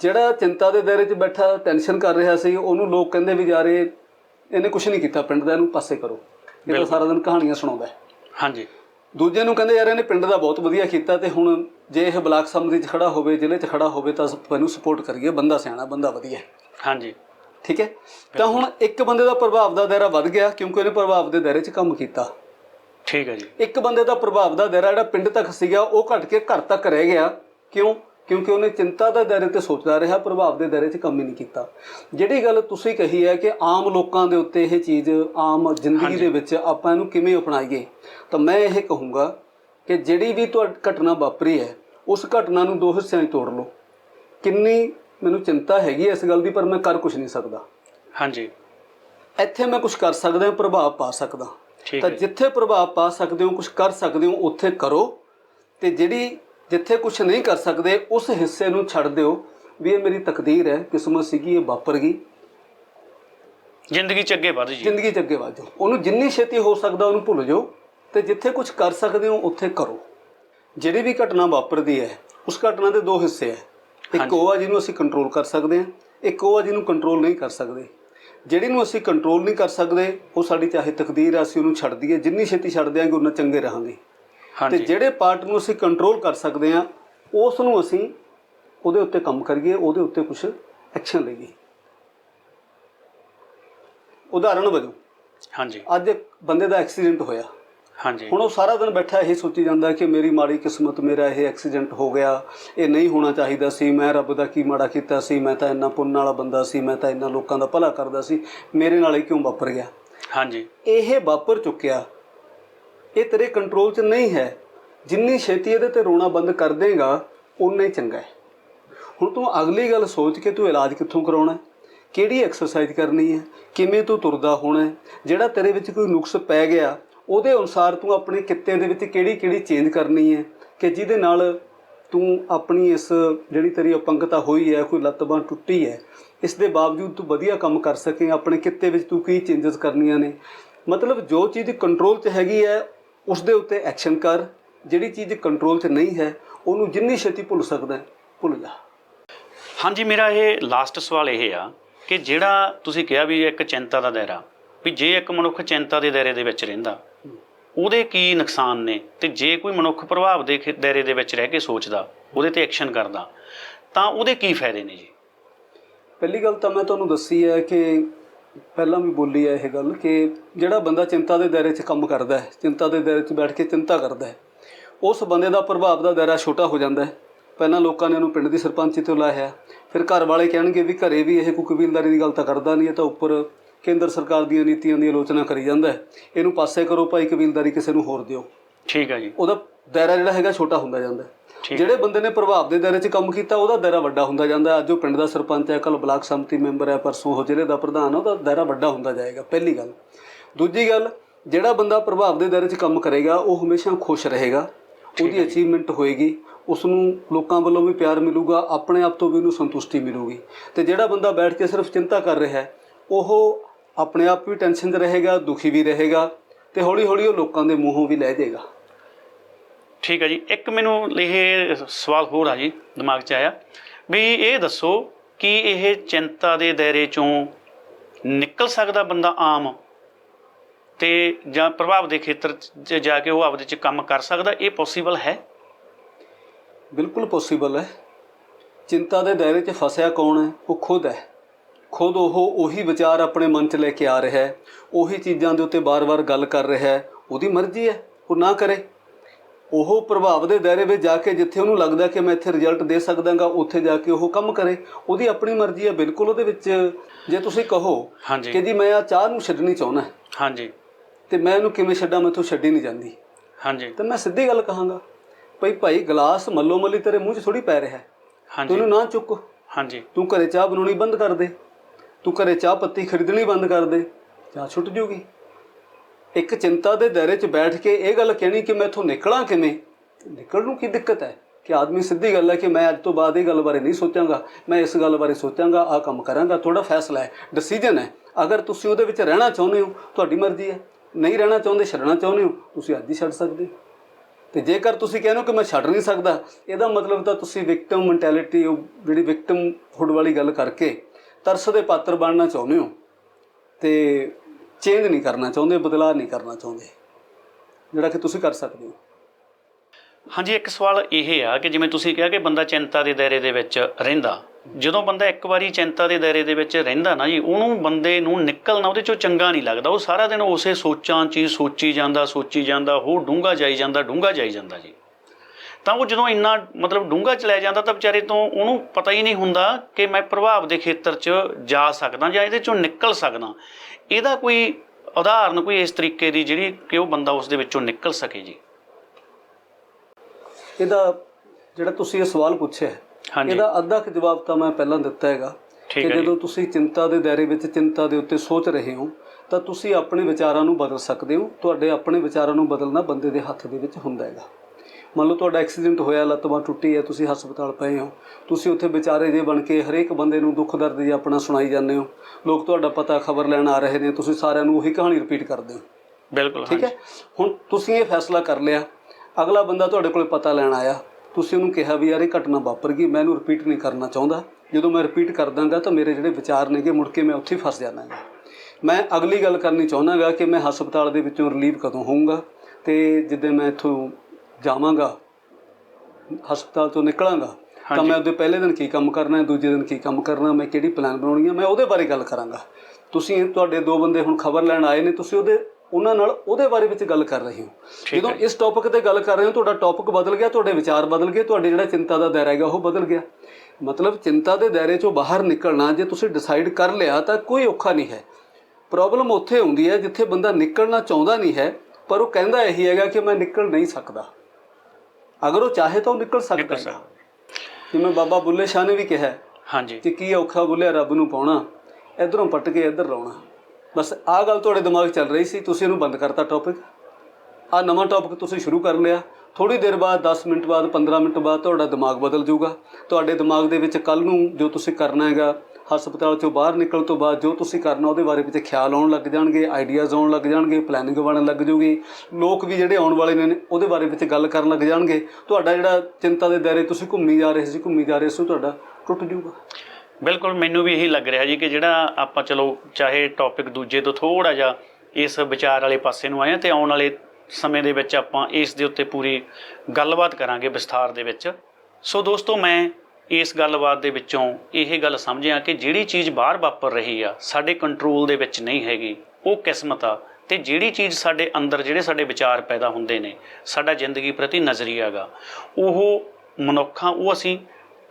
ਜਿਹੜਾ ਚਿੰਤਾ ਦੇ ਦਾਇਰੇ 'ਚ ਬੈਠਾ ਟੈਨਸ਼ਨ ਕਰ ਰਿਹਾ ਸੀ ਉਹਨੂੰ ਲੋਕ ਕਹਿੰਦੇ ਵੀ ਯਾਰ ਇਹ ਇਹਨੇ ਕੁਝ ਨਹੀਂ ਕੀਤਾ ਪਿੰਡ ਦਾ ਇਹਨੂੰ ਪਾਸੇ ਕਰੋ। ਇਹ ਤਾਂ ਸਾਰਾ ਦਿਨ ਕਹਾਣੀਆਂ ਸੁਣਾਉਂਦਾ ਹਾਂਜੀ। ਦੂਜੇ ਨੂੰ ਕਹਿੰਦੇ ਯਾਰ ਇਹਨੇ ਪਿੰਡ ਦਾ ਬਹੁਤ ਵਧੀਆ ਕੀਤਾ ਤੇ ਹੁਣ ਜੇ ਇਹ ਬਲਾਕ ਸਮਿਤੀ 'ਚ ਖੜਾ ਹੋਵੇ ਜ਼ਿਲ੍ਹੇ 'ਚ ਖੜਾ ਹੋਵੇ ਤਾਂ ਮੈਨੂੰ ਸਪੋਰਟ ਕਰੀਏ। ਬੰਦਾ ਸਿਆਣਾ ਬੰਦਾ ਵਧੀਆ। ਹਾਂਜੀ। ਠੀਕ ਹੈ? ਤਾਂ ਹੁਣ ਇੱਕ ਬੰਦੇ ਦਾ ਪ੍ਰਭਾਵ ਦਾ ਦਾਇਰਾ ਵੱਧ ਗਿਆ ਕਿਉਂਕਿ ਉਹਨੇ ਪ੍ਰਭਾਵ ਦੇ ਦਾਇਰੇ 'ਚ ਕੰਮ ਕੀਤਾ। ਠੀਕ ਹੈ ਜੀ। ਇੱਕ ਬੰਦੇ ਦਾ ਪ੍ਰਭਾਵ ਦਾ ਦਾਇਰਾ ਜਿਹੜਾ ਪਿੰਡ ਤੱਕ ਸੀਗਾ ਉਹ ਘਟ ਕੇ ਘਰ ਤੱਕ ਰਹਿ ਗਿਆ। ਕਿਉਂ? ਕਿਉਂਕਿ ਉਹਨੇ ਚਿੰਤਾ ਦੇ ਦਾਇਰੇ ਤੇ ਸੋਚਦਾ ਰਿਹਾ ਪ੍ਰਭਾਵ ਦੇ ਦਾਇਰੇ 'ਚ ਕੰਮ ਹੀ ਨਹੀਂ ਕੀਤਾ। ਜਿਹੜੀ ਗੱਲ ਤੁਸੀਂ ਕਹੀ ਹੈ ਕਿ ਆਮ ਲੋਕਾਂ ਦੇ ਉੱਤੇ ਇਹ ਚੀਜ਼ ਆਮ ਜ਼ਿੰਦਗੀ ਦੇ ਵਿੱਚ ਆਪਾਂ ਇਹਨੂੰ ਕਿਵੇਂ ਅਪਣਾਈਏ? ਤਾਂ ਮੈਂ ਇਹ ਕਹੂੰਗਾ ਕਿ ਜਿਹੜੀ ਵੀ ਤੁਹਾਡੀ ਘਟਨਾ ਵਾਪਰੀ ਹੈ ਉਸ ਘਟਨਾ ਨੂੰ ਦੋ ਹਿੱਸਿਆਂ 'ਚ ਤੋੜ ਲਓ। ਕਿੰਨੀ ਮੈਨੂੰ ਚਿੰਤਾ ਹੈਗੀ ਹੈ ਇਸ ਗੱਲ ਦੀ ਪਰ ਮੈਂ ਕਰ ਕੁਝ ਨਹੀਂ ਸਕਦਾ। ਹਾਂਜੀ। ਇੱਥੇ ਮੈਂ ਕੁਝ ਕਰ ਸਕਦਾ ਹਾਂ ਪ੍ਰਭਾਵ ਪਾ ਸਕਦਾ ਤਾਂ ਜਿੱਥੇ ਪ੍ਰਭਾਵ ਪਾ ਸਕਦੇ ਹੋ ਕੁਝ ਕਰ ਸਕਦੇ ਹੋ ਉੱਥੇ ਕਰੋ। ਤੇ ਜਿਹੜੀ ਜਿੱਥੇ ਕੁਝ ਨਹੀਂ ਕਰ ਸਕਦੇ ਉਸ ਹਿੱਸੇ ਨੂੰ ਛੱਡ ਦਿਓ। ਵੀ ਇਹ ਮੇਰੀ ਤਕਦੀਰ ਹੈ ਕਿਸਮਤ ਸੀਗੀ ਇਹ ਵਾਪਰ ਗਈ। ਜ਼ਿੰਦਗੀ ਚ ਅੱਗੇ ਵਧ ਜੀ। ਜ਼ਿੰਦਗੀ 'ਚ ਅੱਗੇ ਵਧ ਜਾਓ। ਉਹਨੂੰ ਜਿੰਨੀ ਛੇਤੀ ਹੋ ਸਕਦਾ ਉਹਨੂੰ ਭੁੱਲ ਜਾਓ। ਤੇ ਜਿੱਥੇ ਕੁਝ ਕਰ ਸਕਦੇ ਹੋ ਉੱਥੇ ਕਰੋ। ਜਿਹੜੀ ਵੀ ਘਟਨਾ ਵਾਪਰਦੀ ਹੈ ਉਸ ਘਟਨਾ ਦੇ ਦੋ ਹਿੱਸੇ ਹੈ। ਇੱਕ। ਉਹ ਆ ਜਿਹਨੂੰ ਅਸੀਂ ਕੰਟਰੋਲ ਕਰ ਸਕਦੇ ਹਾਂ ਇੱਕ ਉਹ ਆ ਜਿਹਨੂੰ ਕੰਟਰੋਲ ਨਹੀਂ ਕਰ ਸਕਦੇ। ਜਿਹੜੀ ਨੂੰ ਅਸੀਂ ਕੰਟਰੋਲ ਨਹੀਂ ਕਰ ਸਕਦੇ ਉਹ ਸਾਡੀ ਚਾਹੇ ਤਕਦੀਰ ਆ ਅਸੀਂ ਉਹਨੂੰ ਛੱਡ ਦਈਏ। ਜਿੰਨੀ ਛੇਤੀ ਛੱਡ ਦਿਆਂਗੇ ਉਨਾ ਚੰਗੇ ਰਹਾਂਗੇ। ਤੇ ਜਿਹੜੇ ਪਾਰਟ ਨੂੰ ਅਸੀਂ ਕੰਟਰੋਲ ਕਰ ਸਕਦੇ ਹਾਂ ਉਸ ਨੂੰ ਅਸੀਂ ਉਹਦੇ ਉੱਤੇ ਕੰਮ ਕਰੀਏ ਉਹਦੇ ਉੱਤੇ ਕੁਝ ਐਕਸ਼ਨ ਲਈਏ। ਉਦਾਹਰਣ ਵਜੋਂ ਹਾਂਜੀ। ਅੱਜ ਇੱਕ ਬੰਦੇ ਦਾ ਐਕਸੀਡੈਂਟ ਹੋਇਆ। ਹਾਂਜੀ। ਹੁਣ ਉਹ ਸਾਰਾ ਦਿਨ ਬੈਠਾ ਇਹ ਸੋਚੀ ਜਾਂਦਾ ਕਿ ਮੇਰੀ ਮਾੜੀ ਕਿਸਮਤ ਮੇਰਾ ਇਹ ਐਕਸੀਡੈਂਟ ਹੋ ਗਿਆ ਇਹ ਨਹੀਂ ਹੋਣਾ ਚਾਹੀਦਾ ਸੀ ਮੈਂ ਰੱਬ ਦਾ ਕੀ ਮਾੜਾ ਕੀਤਾ ਸੀ ਮੈਂ ਤਾਂ ਇੰਨਾ ਪੁੰਨ ਵਾਲਾ ਬੰਦਾ ਸੀ ਮੈਂ ਤਾਂ ਇੰਨਾ ਲੋਕਾਂ ਦਾ ਭਲਾ ਕਰਦਾ ਸੀ ਮੇਰੇ ਨਾਲ ਇਹ ਕਿਉਂ ਵਾਪਰ ਗਿਆ? ਹਾਂਜੀ। ਇਹ ਵਾਪਰ ਚੁੱਕਿਆ ਇਹ ਤੇਰੇ ਕੰਟਰੋਲ 'ਚ ਨਹੀਂ ਹੈ। ਜਿੰਨੀ ਛੇਤੀ ਇਹਦੇ ਤੇ ਰੋਣਾ ਬੰਦ ਕਰ ਦੇਗਾ ਉਨਾ ਹੀ ਚੰਗਾ ਹੈ। ਹੁਣ ਤੂੰ ਅਗਲੀ ਗੱਲ ਸੋਚ ਕੇ ਤੂੰ ਇਲਾਜ ਕਿੱਥੋਂ ਕਰਾਉਣਾ ਹੈ? ਕਿਹੜੀ ਐਕਸਰਸਾਈਜ਼ ਕਰਨੀ ਹੈ? ਕਿਵੇਂ ਤੂੰ ਤੁਰਦਾ ਹੋਣਾ ਹੈ? ਜਿਹੜਾ ਤੇਰੇ ਵਿੱਚ ਕੋਈ ਨੁਕਸ ਪੈ ਗਿਆ ਉਹਦੇ ਅਨੁਸਾਰ ਤੂੰ ਆਪਣੇ ਕਿੱਤੇ ਦੇ ਵਿੱਚ ਕਿਹੜੀ ਕਿਹੜੀ ਚੇਂਜ ਕਰਨੀ ਹੈ ਕਿ ਜਿਹਦੇ ਨਾਲ ਤੂੰ ਆਪਣੀ ਇਸ ਜਿਹੜੀ ਤੇਰੀ ਅਪੰਗਤਾ ਹੋਈ ਹੈ, ਕੋਈ ਲੱਤ ਬਾਂਹ ਟੁੱਟੀ ਹੈ, ਇਸ ਦੇ ਬਾਵਜੂਦ ਤੂੰ ਵਧੀਆ ਕੰਮ ਕਰ ਸਕੇ, ਆਪਣੇ ਕਿੱਤੇ ਵਿੱਚ ਤੂੰ ਕੀ ਚੇਂਜਸ ਕਰਨੀਆਂ ਨੇ? ਮਤਲਬ ਜੋ ਚੀਜ਼ ਕੰਟਰੋਲ 'ਚ ਹੈਗੀ ਹੈ, ਉਸ ਦੇ ਉੱਤੇ ਐਕਸ਼ਨ ਕਰ, ਜਿਹੜੀ ਚੀਜ਼ ਕੰਟਰੋਲ 'ਚ ਨਹੀਂ ਹੈ, ਉਹਨੂੰ ਜਿੰਨੀ ਛੇਤੀ ਭੁੱਲ ਸਕਦਾ ਭੁੱਲ ਜਾ। ਹਾਂਜੀ, ਮੇਰਾ ਇਹ ਲਾਸਟ ਸਵਾਲ ਇਹ ਆ ਕਿ ਜਿਹੜਾ ਤੁਸੀਂ ਕਿਹਾ ਵੀ ਇੱਕ ਚਿੰਤਾ ਦਾ ਦਾਇਰਾ ਵੀ ਜੇ ਇੱਕ ਮਨੁੱਖ ਚਿੰਤਾ ਦੇ ਦਾਇਰੇ ਦੇ ਵਿੱਚ ਰਹਿੰਦਾ, ਉਹਦੇ ਕੀ ਨੁਕਸਾਨ ਨੇ? ਤੇ ਜੇ ਕੋਈ ਮਨੁੱਖ ਪ੍ਰਭਾਵ ਦੇ ਖੇ- ਦਾਇਰੇ ਦੇ ਵਿੱਚ ਰਹਿ ਕੇ ਸੋਚਦਾ, ਉਹਦੇ ਤੇ ਐਕਸ਼ਨ ਕਰਦਾ, ਤਾਂ ਉਹਦੇ ਕੀ ਫਾਇਦੇ ਨੇ ਜੀ? ਪਹਿਲੀ ਗੱਲ ਤਾਂ ਮੈਂ ਤੁਹਾਨੂੰ ਦੱਸੀ ਹੈ ਕਿ ਪਹਿਲਾਂ ਵੀ ਬੋਲੀ ਹੈ ਇਹ ਗੱਲ ਕਿ ਜਿਹੜਾ ਬੰਦਾ ਚਿੰਤਾ ਦੇ ਦਾਇਰੇ 'ਚ ਕੰਮ ਕਰਦਾ ਹੈ, ਚਿੰਤਾ ਦੇ ਦਾਇਰੇ 'ਚ ਬੈਠ ਕੇ ਚਿੰਤਾ ਕਰਦਾ ਹੈ, ਉਸ ਬੰਦੇ ਦਾ ਪ੍ਰਭਾਵ ਦਾ ਦਾਇਰਾ ਛੋਟਾ ਹੋ ਜਾਂਦਾ ਹੈ। ਪਹਿਲਾਂ ਲੋਕਾਂ ਨੇ ਉਹਨੂੰ ਪਿੰਡ ਦੀ ਸਰਪੰਚੀ ਤੋਂ ਲਾਇਆ, ਫਿਰ ਘਰ ਵਾਲੇ ਕਹਿਣਗੇ ਵੀ ਘਰੇ ਵੀ ਇਹ ਕੋਈ ਕਬੀਲਦਾਰੀ ਦੀ ਗੱਲ ਤਾਂ ਕਰਦਾ ਨਹੀਂ, ਇਹ ਤਾਂ ਉੱਪਰ ਕੇਂਦਰ ਸਰਕਾਰ ਦੀਆਂ ਨੀਤੀਆਂ ਦੀ ਆਲੋਚਨਾ ਕਰੀ ਜਾਂਦਾ ਹੈ। ਇਹਨੂੰ ਪਾਸੇ ਕਰੋ ਭਾਈ ਕਬੀਲਦਾਰੀ ਕਿਸੇ ਨੂੰ ਹੋਰ ਦਿਓ। ਠੀਕ ਹੈ ਜੀ। ਉਹਦਾ ਦਾਇਰਾ ਜਿਹੜਾ ਹੈਗਾ ਛੋਟਾ ਹੁੰਦਾ ਜਾਂਦਾ ਹੈ। ਠੀਕ ਜਿਹੜੇ ਬੰਦੇ ਨੇ ਪ੍ਰਭਾਵ ਦੇ ਦਾਇਰੇ 'ਚ ਕੰਮ ਕੀਤਾ ਉਹਦਾ ਦਾਇਰਾ ਵੱਡਾ ਹੁੰਦਾ ਜਾਂਦਾ ਹੈ। ਅੱਜ ਉਹ ਪਿੰਡ ਦਾ ਸਰਪੰਚ ਹੈ ਕੱਲ ਬਲਾਕ ਸੰਮਤੀ ਮੈਂਬਰ ਹੈ ਪਰਸੋਂ ਉਹ ਜ਼ਿਲ੍ਹੇ ਦਾ ਪ੍ਰਧਾਨ ਹੈ ਉਹਦਾ ਦਾਇਰਾ ਵੱਡਾ ਹੁੰਦਾ ਜਾਏਗਾ ਪਹਿਲੀ ਗੱਲ। ਦੂਜੀ ਗੱਲ ਜਿਹੜਾ ਬੰਦਾ ਪ੍ਰਭਾਵ ਦੇ ਦਾਇਰੇ 'ਚ ਕੰਮ ਕਰੇਗਾ ਉਹ ਹਮੇਸ਼ਾ ਖੁਸ਼ ਰਹੇਗਾ ਉਹਦੀ ਅਚੀਵਮੈਂਟ ਹੋਏਗੀ ਉਸ ਨੂੰ ਲੋਕਾਂ ਵੱਲੋਂ ਵੀ ਪਿਆਰ ਮਿਲੂਗਾ ਆਪਣੇ ਆਪ ਤੋਂ ਵੀ ਉਹਨੂੰ ਸੰਤੁਸ਼ਟੀ ਮਿਲੂਗੀ। ਤੇ ਜਿਹੜਾ ਬੰਦਾ ਬੈਠ ਕੇ ਸਿਰਫ ਚਿੰਤਾ ਕਰ ਰਿਹਾ ਹੈ ਉਹ ਆਪਣੇ ਆਪ ਵੀ ਟੈਨਸ਼ਨ 'ਚ ਰਹੇਗਾ ਦੁਖੀ ਵੀ ਰਹੇਗਾ ਤੇ ਹੌਲੀ ਹੌਲੀ ਉਹ ਲੋਕਾਂ ਦੇ ਮੂੰਹੋਂ ਵੀ ਲੈ ਜਾਏਗਾ ਠੀਕ ਹੈ ਜੀ ਇੱਕ ਮੈਨੂੰ ਇਹ ਸਵਾਲ ਹੋਰ ਆ ਜੀ ਦਿਮਾਗ 'ਚ ਆਇਆ ਵੀ ਇਹ ਦੱਸੋ ਕਿ ਇਹ ਚਿੰਤਾ ਦੇ ਦਾਇਰੇ ਚੋਂ ਨਿਕਲ ਸਕਦਾ ਬੰਦਾ ਆਮ ਤੇ ਜਾਂ ਪ੍ਰਭਾਵ ਦੇ ਖੇਤਰ 'ਚ ਜਾ ਕੇ ਉਹ ਆਪਦੇ 'ਚ ਕੰਮ ਕਰ ਸਕਦਾ ਇਹ ਪੋਸੀਬਲ ਹੈ? ਬਿਲਕੁਲ ਪੋਸੀਬਲ ਹੈ। ਚਿੰਤਾ ਦੇ ਦਾਇਰੇ 'ਚ ਫਸਿਆ ਕੌਣ ਹੈ? ਉਹ ਖੁਦ ਹੈ। ਖੁਦ ਉਹ ਉਹੀ ਵਿਚਾਰ ਆਪਣੇ ਮਨ 'ਚ ਲੈ ਕੇ ਆ ਰਿਹਾ ਹੈ ਉਹੀ ਚੀਜ਼ਾਂ ਦੇ ਉੱਤੇ ਬਾਰ-ਬਾਰ ਗੱਲ ਕਰ ਰਿਹਾ ਹੈ ਉਹਦੀ ਮਰਜ਼ੀ ਹੈ ਉਹ ਨਾ ਕਰੇ। ਉਹ ਪ੍ਰਭਾਵ ਦੇ ਦਾਇਰੇ ਵਿੱਚ ਜਾ ਕੇ ਜਿੱਥੇ ਉਹਨੂੰ ਲੱਗਦਾ ਕਿ ਮੈਂ ਇੱਥੇ ਰਿਜ਼ਲਟ ਦੇ ਸਕਦਾਗਾ ਉੱਥੇ ਜਾ ਕੇ ਉਹ ਕੰਮ ਕਰੇ ਉਹਦੀ ਆਪਣੀ ਮਰਜ਼ੀ ਹੈ ਬਿਲਕੁਲ ਉਹਦੇ ਵਿੱਚ ਜੇ ਤੁਸੀਂ ਕਹੋ ਕਿ ਹਾਂਜੀ ਜੀ ਮੈਂ ਆ ਚਾਹ ਨੂੰ ਛੱਡਣੀ ਚਾਹੁੰਦਾ ਹਾਂਜੀ। ਤੇ ਮੈਂ ਇਹਨੂੰ ਕਿਵੇਂ ਛੱਡਾਂ ਮੈਥੋਂ ਛੱਡੀ ਨਹੀਂ ਜਾਂਦੀ। ਹਾਂਜੀ। ਤਾਂ ਮੈਂ ਸਿੱਧੀ ਗੱਲ ਕਹਾਂਗਾ ਭਈ ਭਾਈ ਗਲਾਸ ਮੱਲੋ ਮੱਲੀ ਤੇਰੇ ਮੂੰਹ 'ਚ ਥੋੜੀ ਪੈ ਰਿਹਾ ਹੈ ਤੂੰ ਹਾਂਜੀ ਇਹਨੂੰ ਨਾ ਚੁੱਕ। ਹਾਂਜੀ। ਤੂੰ ਘਰੇ ਚਾਹ ਬਣਾਉਣੀ ਬੰਦ ਕਰ ਦੇ। ਤੂੰ ਘਰੇ ਚਾਹ ਪੱਤੀ ਖਰੀਦਣੀ ਬੰਦ ਕਰ ਦੇ ਚਾਹ ਛੁੱਟ ਜੂਗੀ। ਇੱਕ ਚਿੰਤਾ ਦੇ ਦਾਇਰੇ 'ਚ ਬੈਠ ਕੇ ਇਹ ਗੱਲ ਕਹਿਣੀ ਕਿ ਮੈਂ ਇੱਥੋਂ ਨਿਕਲਾਂ ਕਿਵੇਂ? ਨਿਕਲਣ ਨੂੰ ਕੀ ਦਿੱਕਤ ਹੈ? ਕਿ ਆਦਮੀ ਸਿੱਧੀ ਗੱਲ ਹੈ ਕਿ ਮੈਂ ਅੱਜ ਤੋਂ ਬਾਅਦ ਇਹ ਗੱਲ ਬਾਰੇ ਨਹੀਂ ਸੋਚਾਂਗਾ, ਮੈਂ ਇਸ ਗੱਲ ਬਾਰੇ ਸੋਚਾਂਗਾ, ਆਹ ਕੰਮ ਕਰਾਂਗਾ ਤੁਹਾਡਾ ਫੈਸਲਾ ਹੈ ਡਿਸੀਜਨ ਹੈ। ਅਗਰ ਤੁਸੀਂ ਉਹਦੇ ਵਿੱਚ ਰਹਿਣਾ ਚਾਹੁੰਦੇ ਹੋ, ਤੁਹਾਡੀ ਮਰਜ਼ੀ ਹੈ। ਨਹੀਂ ਰਹਿਣਾ ਚਾਹੁੰਦੇ, ਛੱਡਣਾ ਚਾਹੁੰਦੇ ਹੋ, ਤੁਸੀਂ ਅੱਜ ਹੀ ਛੱਡ ਸਕਦੇ ਹੋ। ਤੇ ਜੇਕਰ ਤੁਸੀਂ ਕਹਿੰਦੇ ਹੋ ਕਿ ਮੈਂ ਛੱਡ ਨਹੀਂ ਸਕਦਾ, ਇਹਦਾ ਮਤਲਬ ਤਾਂ ਤੁਸੀਂ ਵਿਕਟਮ ਮੈਂਟੈਲਿਟੀ ਉਹ ਜਿਹੜੀ ਵਿਕਟਮ ਹੁੱਡ ਵਾਲੀ ਗੱਲ ਕਰਕੇ ਤਰਸ ਦੇ ਪਾਤਰ ਬਣਨਾ ਚਾਹੁੰਦੇ ਹੋ ਤੇ ਚੇਂਜ ਨਹੀਂ ਕਰਨਾ ਚਾਹੁੰਦੇ, ਬਦਲਾਅ ਨਹੀਂ ਕਰਨਾ ਚਾਹੁੰਦੇ। ਜਿਹੜਾ ਕਿ ਤੁਸੀਂ ਕਰ ਸਕਦੇ ਹੋ। ਹਾਂਜੀ, ਇੱਕ ਸਵਾਲ ਇਹ ਆ ਕਿ ਜਿਵੇਂ ਤੁਸੀਂ ਕਿਹਾ ਕਿ ਬੰਦਾ ਚਿੰਤਾ ਦੇ ਦਾਇਰੇ ਦੇ ਵਿੱਚ ਰਹਿੰਦਾ। ਜਦੋਂ ਬੰਦਾ ਇੱਕ ਵਾਰੀ ਚਿੰਤਾ ਦੇ ਦਾਇਰੇ ਦੇ ਵਿੱਚ ਰਹਿੰਦਾ ਨਾ ਜੀ, ਉਹਨੂੰ ਬੰਦੇ ਨੂੰ ਨਿਕਲਣਾ ਉਹਦੇ ਚੋਂ ਚੰਗਾ ਨਹੀਂ ਲੱਗਦਾ। ਉਹ ਸਾਰਾ ਦਿਨ ਉਸੇ ਸੋਚਾਂ 'ਚ ਹੀ ਸੋਚੀ ਜਾਂਦਾ ਸੋਚੀ ਜਾਂਦਾ, ਉਹ ਡੂੰਘਾ ਜਾਈ ਜਾਂਦਾ, ਡੂੰਘਾ ਜਾਈ ਜਾਂਦਾ ਜੀ। ਤਾਂ ਉਹ ਜਦੋਂ ਇੰਨਾ ਮਤਲਬ ਡੂੰਘਾ ਚ ਲੈ ਜਾਂਦਾ ਤਾਂ ਵਿਚਾਰੇ ਤੋਂ ਉਹਨੂੰ ਪਤਾ ਹੀ ਨਹੀਂ ਹੁੰਦਾ ਕਿ ਮੈਂ ਪ੍ਰਭਾਵ ਦੇ ਖੇਤਰ 'ਚ ਜਾ ਸਕਦਾ ਜਾਂ ਇਹਦੇ ਚੋਂ ਨਿਕਲ ਸਕਦਾ। ਇਹਦਾ ਕੋਈ ਉਦਾਹਰਨ ਕੋਈ ਇਸ ਤਰੀਕੇ ਦੀ ਜਿਹੜੀ ਕਿ ਉਹ ਬੰਦਾ ਉਸ ਦੇ ਵਿੱਚੋਂ ਨਿਕਲ ਸਕੇ ਜੀ। ਇਹਦਾ ਜਿਹੜਾ ਤੁਸੀਂ ਇਹ ਸਵਾਲ ਪੁੱਛਿਆ ਹੈ, ਹਾਂਜੀ। ਇਹਦਾ ਅੱਧਾ ਕੁ ਜਵਾਬ ਤਾਂ ਮੈਂ ਪਹਿਲਾਂ ਦਿੱਤਾ ਹੈਗਾ ਕਿ। ਜਦੋਂ ਤੁਸੀਂ ਚਿੰਤਾ ਦੇ ਦਾਇਰੇ ਵਿੱਚ ਚਿੰਤਾ ਦੇ ਉੱਤੇ ਸੋਚ ਰਹੇ ਹੋ ਤਾਂ ਤੁਸੀਂ ਆਪਣੇ ਵਿਚਾਰਾਂ ਨੂੰ ਬਦਲ ਸਕਦੇ ਹੋ। ਤੁਹਾਡੇ ਆਪਣੇ ਵਿਚਾਰਾਂ ਨੂੰ ਬਦਲਣਾ ਬੰਦੇ ਦੇ ਹੱਥ ਦੇ ਵਿੱਚ ਹੁੰਦਾ ਹੈਗਾ। ਮੰਨ ਲਓ ਤੁਹਾਡਾ ਐਕਸੀਡੈਂਟ ਹੋਇਆ ਲੱਤ ਬਾਂਹ ਟੁੱਟੀ ਹੈ ਤੁਸੀਂ ਹਸਪਤਾਲ ਪਏ ਹੋ। ਤੁਸੀਂ ਉੱਥੇ ਵਿਚਾਰੇ ਜੇ ਬਣ ਕੇ ਹਰੇਕ ਬੰਦੇ ਨੂੰ ਦੁੱਖ ਦਰਦ ਜੀ ਆਪਣਾ ਸੁਣਾਈ ਜਾਂਦੇ ਹੋ। ਲੋਕ ਤੁਹਾਡਾ ਪਤਾ ਖਬਰ ਲੈਣ ਆ ਰਹੇ ਨੇ ਤੁਸੀਂ ਸਾਰਿਆਂ ਨੂੰ ਉਹੀ ਕਹਾਣੀ ਰਿਪੀਟ ਕਰਦੇ ਹੋ। ਬਿਲਕੁਲ ਠੀਕ ਹੈ? ਹੁਣ ਤੁਸੀਂ ਇਹ ਫੈਸਲਾ ਕਰ ਲਿਆ ਅਗਲਾ ਬੰਦਾ ਤੁਹਾਡੇ ਕੋਲ ਪਤਾ ਲੈਣ ਆਇਆ। ਤੁਸੀਂ ਉਹਨੂੰ ਕਿਹਾ ਵੀ ਯਾਰ ਇਹ ਘਟਨਾ ਵਾਪਰ ਗਈ ਮੈਂ ਇਹਨੂੰ ਰਿਪੀਟ ਨਹੀਂ ਕਰਨਾ ਚਾਹੁੰਦਾ। ਜਦੋਂ ਮੈਂ ਰਿਪੀਟ ਕਰ ਦਾਂਗਾ ਤਾਂ ਮੇਰੇ ਜਿਹੜੇ ਵਿਚਾਰ ਨੇਗੇ ਮੁੜ ਕੇ ਮੈਂ ਉੱਥੇ ਹੀ ਫਸ ਜਾਣਾਗਾ ਮੈਂ ਅਗਲੀ ਗੱਲ ਕਰਨੀ ਚਾਹੁੰਦਾਗਾ ਕਿ ਮੈਂ ਹਸਪਤਾਲ ਦੇ ਵਿੱਚੋਂ ਰਿਲੀਵ ਕਦੋਂ ਹੋਊਂਗਾ ਤੇ ਜਿੱਦੇ ਮੈਂ ਇੱਥੋਂ ਜਾਵਾਂਗਾ ਹਸਪਤਾਲ ਤੋਂ ਨਿਕਲਾਂਗਾ ਤਾਂ। ਮੈਂ ਉਹਦੇ ਪਹਿਲੇ ਦਿਨ ਕੀ ਕੰਮ ਕਰਨਾ ਹੈ ਦੂਜੇ ਦਿਨ ਕੀ ਕੰਮ ਕਰਨਾ ਮੈਂ ਕਿਹੜੀ ਪਲਾਨ ਬਣਾਉਣੀ ਹੈ ਮੈਂ ਉਹਦੇ ਬਾਰੇ ਗੱਲ ਕਰਾਂਗਾ। ਤੁਸੀਂ ਤੁਹਾਡੇ ਦੋ ਬੰਦੇ ਹੁਣ ਖਬਰ ਲੈਣ ਆਏ ਨੇ ਤੁਸੀਂ ਉਹਦੇ ਉਹਨਾਂ ਨਾਲ ਉਹਦੇ ਬਾਰੇ ਵਿੱਚ ਗੱਲ ਕਰ ਰਹੇ ਹੋ। ਜਦੋਂ। ਇਸ ਟੌਪਿਕ ਤੇ ਗੱਲ ਕਰ ਰਹੇ ਹੋ ਤੁਹਾਡਾ ਟੌਪਿਕ ਬਦਲ ਗਿਆ ਤੁਹਾਡੇ ਵਿਚਾਰ ਬਦਲ ਗਏ ਤੁਹਾਡੇ ਜਿਹੜਾ ਚਿੰਤਾ ਦਾ ਦਾਇਰਾ ਹੈਗਾ ਉਹ ਬਦਲ ਗਿਆ। ਮਤਲਬ ਚਿੰਤਾ ਦੇ ਦਾਇਰੇ ਚੋਂ ਬਾਹਰ ਨਿਕਲਣਾ ਜੇ ਤੁਸੀਂ ਡਿਸਾਈਡ ਕਰ ਲਿਆ ਤਾਂ ਕੋਈ ਔਖਾ ਨਹੀਂ ਹੈ। ਪ੍ਰੋਬਲਮ ਉੱਥੇ ਹੁੰਦੀ ਹੈ ਜਿੱਥੇ ਬੰਦਾ ਨਿਕਲਣਾ ਚਾਹੁੰਦਾ ਨਹੀਂ ਹੈ ਪਰ ਉਹ ਕਹਿੰਦਾ ਇਹੀ ਹੈਗਾ ਕਿ ਮੈਂ ਨਿਕਲ ਨਹੀਂ ਸਕਦਾ। ਅਗਰ ਉਹ ਚਾਹੇ ਤਾਂ ਉਹ ਨਿਕਲ ਸਕਦਾ ਹੈ। ਜਿਵੇਂ ਬਾਬਾ ਬੁੱਲੇ ਸ਼ਾਹ ਨੇ ਵੀ ਕਿਹਾ ਹਾਂਜੀ। ਕਿ ਕੀ ਔਖਾ ਬੁੱਲਿਆ ਰੱਬ ਨੂੰ ਪਾਉਣਾ ਇਧਰੋਂ ਪੱਟ ਕੇ ਇੱਧਰ ਲਾਉਣਾ। ਬਸ ਆਹ ਗੱਲ ਤੁਹਾਡੇ ਦਿਮਾਗ 'ਚ ਚੱਲ ਰਹੀ ਸੀ ਤੁਸੀਂ ਇਹਨੂੰ ਬੰਦ ਕਰਤਾ ਟੌਪਿਕ ਆ ਨਵਾਂ ਟੌਪਿਕ ਤੁਸੀਂ ਸ਼ੁਰੂ ਕਰ ਲਿਆ। ਥੋੜੀ ਦੇਰ ਬਾਅਦ 10 ਮਿੰਟ ਬਾਅਦ 15 ਮਿੰਟ ਬਾਅਦ ਤੁਹਾਡਾ ਦਿਮਾਗ ਬਦਲ ਜਾਊਗਾ। ਤੁਹਾਡੇ ਦਿਮਾਗ ਦੇ ਵਿੱਚ ਕੱਲ ਨੂੰ ਜੋ ਤੁਸੀਂ ਕਰਨਾ ਹੈਗਾ ਹਸਪਤਾਲ ਚੋਂ ਬਾਹਰ ਨਿਕਲਣ ਤੋਂ ਬਾਅਦ ਜੋ ਤੁਸੀਂ ਕਰਨਾ ਉਹਦੇ ਬਾਰੇ ਵਿੱਚ ਖਿਆਲ ਆਉਣ ਲੱਗ ਜਾਣਗੇ, ਆਈਡੀਆਜ਼ ਆਉਣ ਲੱਗ ਜਾਣਗੇ ਪਲੈਨਿੰਗ ਬਣਨ ਲੱਗ ਜੂਗੀ ਲੋਕ ਵੀ ਜਿਹੜੇ ਆਉਣ ਵਾਲੇ ਨੇ ਉਹਦੇ ਬਾਰੇ ਵਿੱਚ ਗੱਲ ਕਰਨ ਲੱਗ ਜਾਣਗੇ। ਤੁਹਾਡਾ ਜਿਹੜਾ ਚਿੰਤਾ ਦੇ ਦਾਇਰੇ, ਤੁਸੀਂ ਘੁੰਮੀ ਜਾ ਰਹੇ ਸੀ, ਘੁੰਮੀ ਜਾ ਰਹੇ ਸੀ ਤੁਹਾਡਾ ਟੁੱਟ ਜੂਗਾ ਬਿਲਕੁਲ, ਮੈਨੂੰ ਵੀ ਇਹੀ ਲੱਗ ਰਿਹਾ ਜੀ ਕਿ ਜਿਹੜਾ ਆਪਾਂ ਚਲੋ ਚਾਹੇ ਟੌਪਿਕ ਦੂਜੇ ਤੋਂ ਥੋੜਾ ਜਿਹਾ ਇਸ ਵਿਚਾਰ ਵਾਲੇ ਪਾਸੇ ਨੂੰ ਆਏ ਹਾਂ ਤੇ ਆਉਣ ਵਾਲੇ ਸਮੇਂ ਦੇ ਵਿੱਚ ਆਪਾਂ ਇਸ ਦੇ ਉੱਤੇ ਪੂਰੀ ਗੱਲਬਾਤ ਕਰਾਂਗੇ ਵਿਸਥਾਰ ਦੇ ਵਿੱਚ। ਸੋ ਦੋਸਤੋ, ਮੈਂ ਇਸ ਗੱਲਬਾਤ ਦੇ ਵਿੱਚੋਂ ਇਹ ਗੱਲ ਸਮਝਿਆ ਕਿ ਜਿਹੜੀ ਚੀਜ਼ ਬਾਹਰ ਵਾਪਰ ਰਹੀ ਆ, ਸਾਡੇ ਕੰਟਰੋਲ ਦੇ ਵਿੱਚ ਨਹੀਂ ਹੈਗੀ, ਉਹ ਕਿਸਮਤ ਆ ਤੇ ਜਿਹੜੀ ਚੀਜ਼ ਸਾਡੇ ਅੰਦਰ, ਜਿਹੜੇ ਸਾਡੇ ਵਿਚਾਰ ਪੈਦਾ ਹੁੰਦੇ ਨੇ, ਸਾਡਾ ਜ਼ਿੰਦਗੀ ਪ੍ਰਤੀ ਨਜ਼ਰੀਆ ਹੈਗਾ, ਉਹ ਮਨੁੱਖਾਂ, ਉਹ ਅਸੀਂ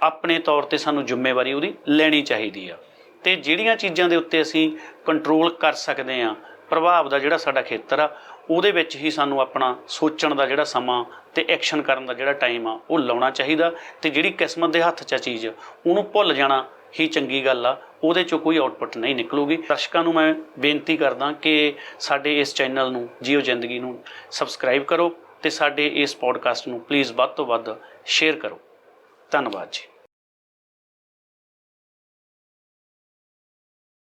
ਆਪਣੇ ਤੌਰ ਤੇ ਸਾਨੂੰ ਜ਼ਿੰਮੇਵਾਰੀ ਉਹਦੀ ਲੈਣੀ ਚਾਹੀਦੀ ਆ ਤੇ ਜਿਹੜੀਆਂ ਚੀਜ਼ਾਂ ਦੇ ਉੱਤੇ ਅਸੀਂ ਕੰਟਰੋਲ ਕਰ ਸਕਦੇ ਆ, ਪ੍ਰਭਾਵ ਦਾ ਜਿਹੜਾ ਸਾਡਾ ਖੇਤਰ ਆ ਉਹਦੇ ਵਿੱਚ ਹੀ ਸਾਨੂੰ ਆਪਣਾ ਸੋਚਣ ਦਾ ਜਿਹੜਾ ਸਮਾਂ ਤੇ ਐਕਸ਼ਨ ਕਰਨ ਦਾ ਜਿਹੜਾ ਟਾਈਮ ਆ, ਉਹ ਲਾਉਣਾ ਚਾਹੀਦਾ ਤੇ ਜਿਹੜੀ ਕਿਸਮਤ ਦੇ ਹੱਥ 'ਚ ਆ ਚੀਜ਼, ਉਹਨੂੰ ਭੁੱਲ ਜਾਣਾ ਹੀ ਚੰਗੀ ਗੱਲ ਆ, ਉਹਦੇ ਚੋਂ ਕੋਈ ਆਊਟਪੁੱਟ ਨਹੀਂ ਨਿਕਲੂਗੀ। ਦਰਸ਼ਕਾਂ ਨੂੰ ਮੈਂ ਬੇਨਤੀ ਕਰਦਾ ਕਿ ਸਾਡੇ ਇਸ ਚੈਨਲ ਨੂੰ, ਜੀਓ ਜ਼ਿੰਦਗੀ ਨੂੰ ਸਬਸਕ੍ਰਾਈਬ ਕਰੋ ਤੇ ਸਾਡੇ ਇਸ ਪੋਡਕਾਸਟ ਨੂੰ ਪਲੀਜ਼ ਵੱਧ ਤੋਂ ਵੱਧ ਸ਼ੇਅਰ ਕਰੋ। ਧੰਨਵਾਦ ਜੀ।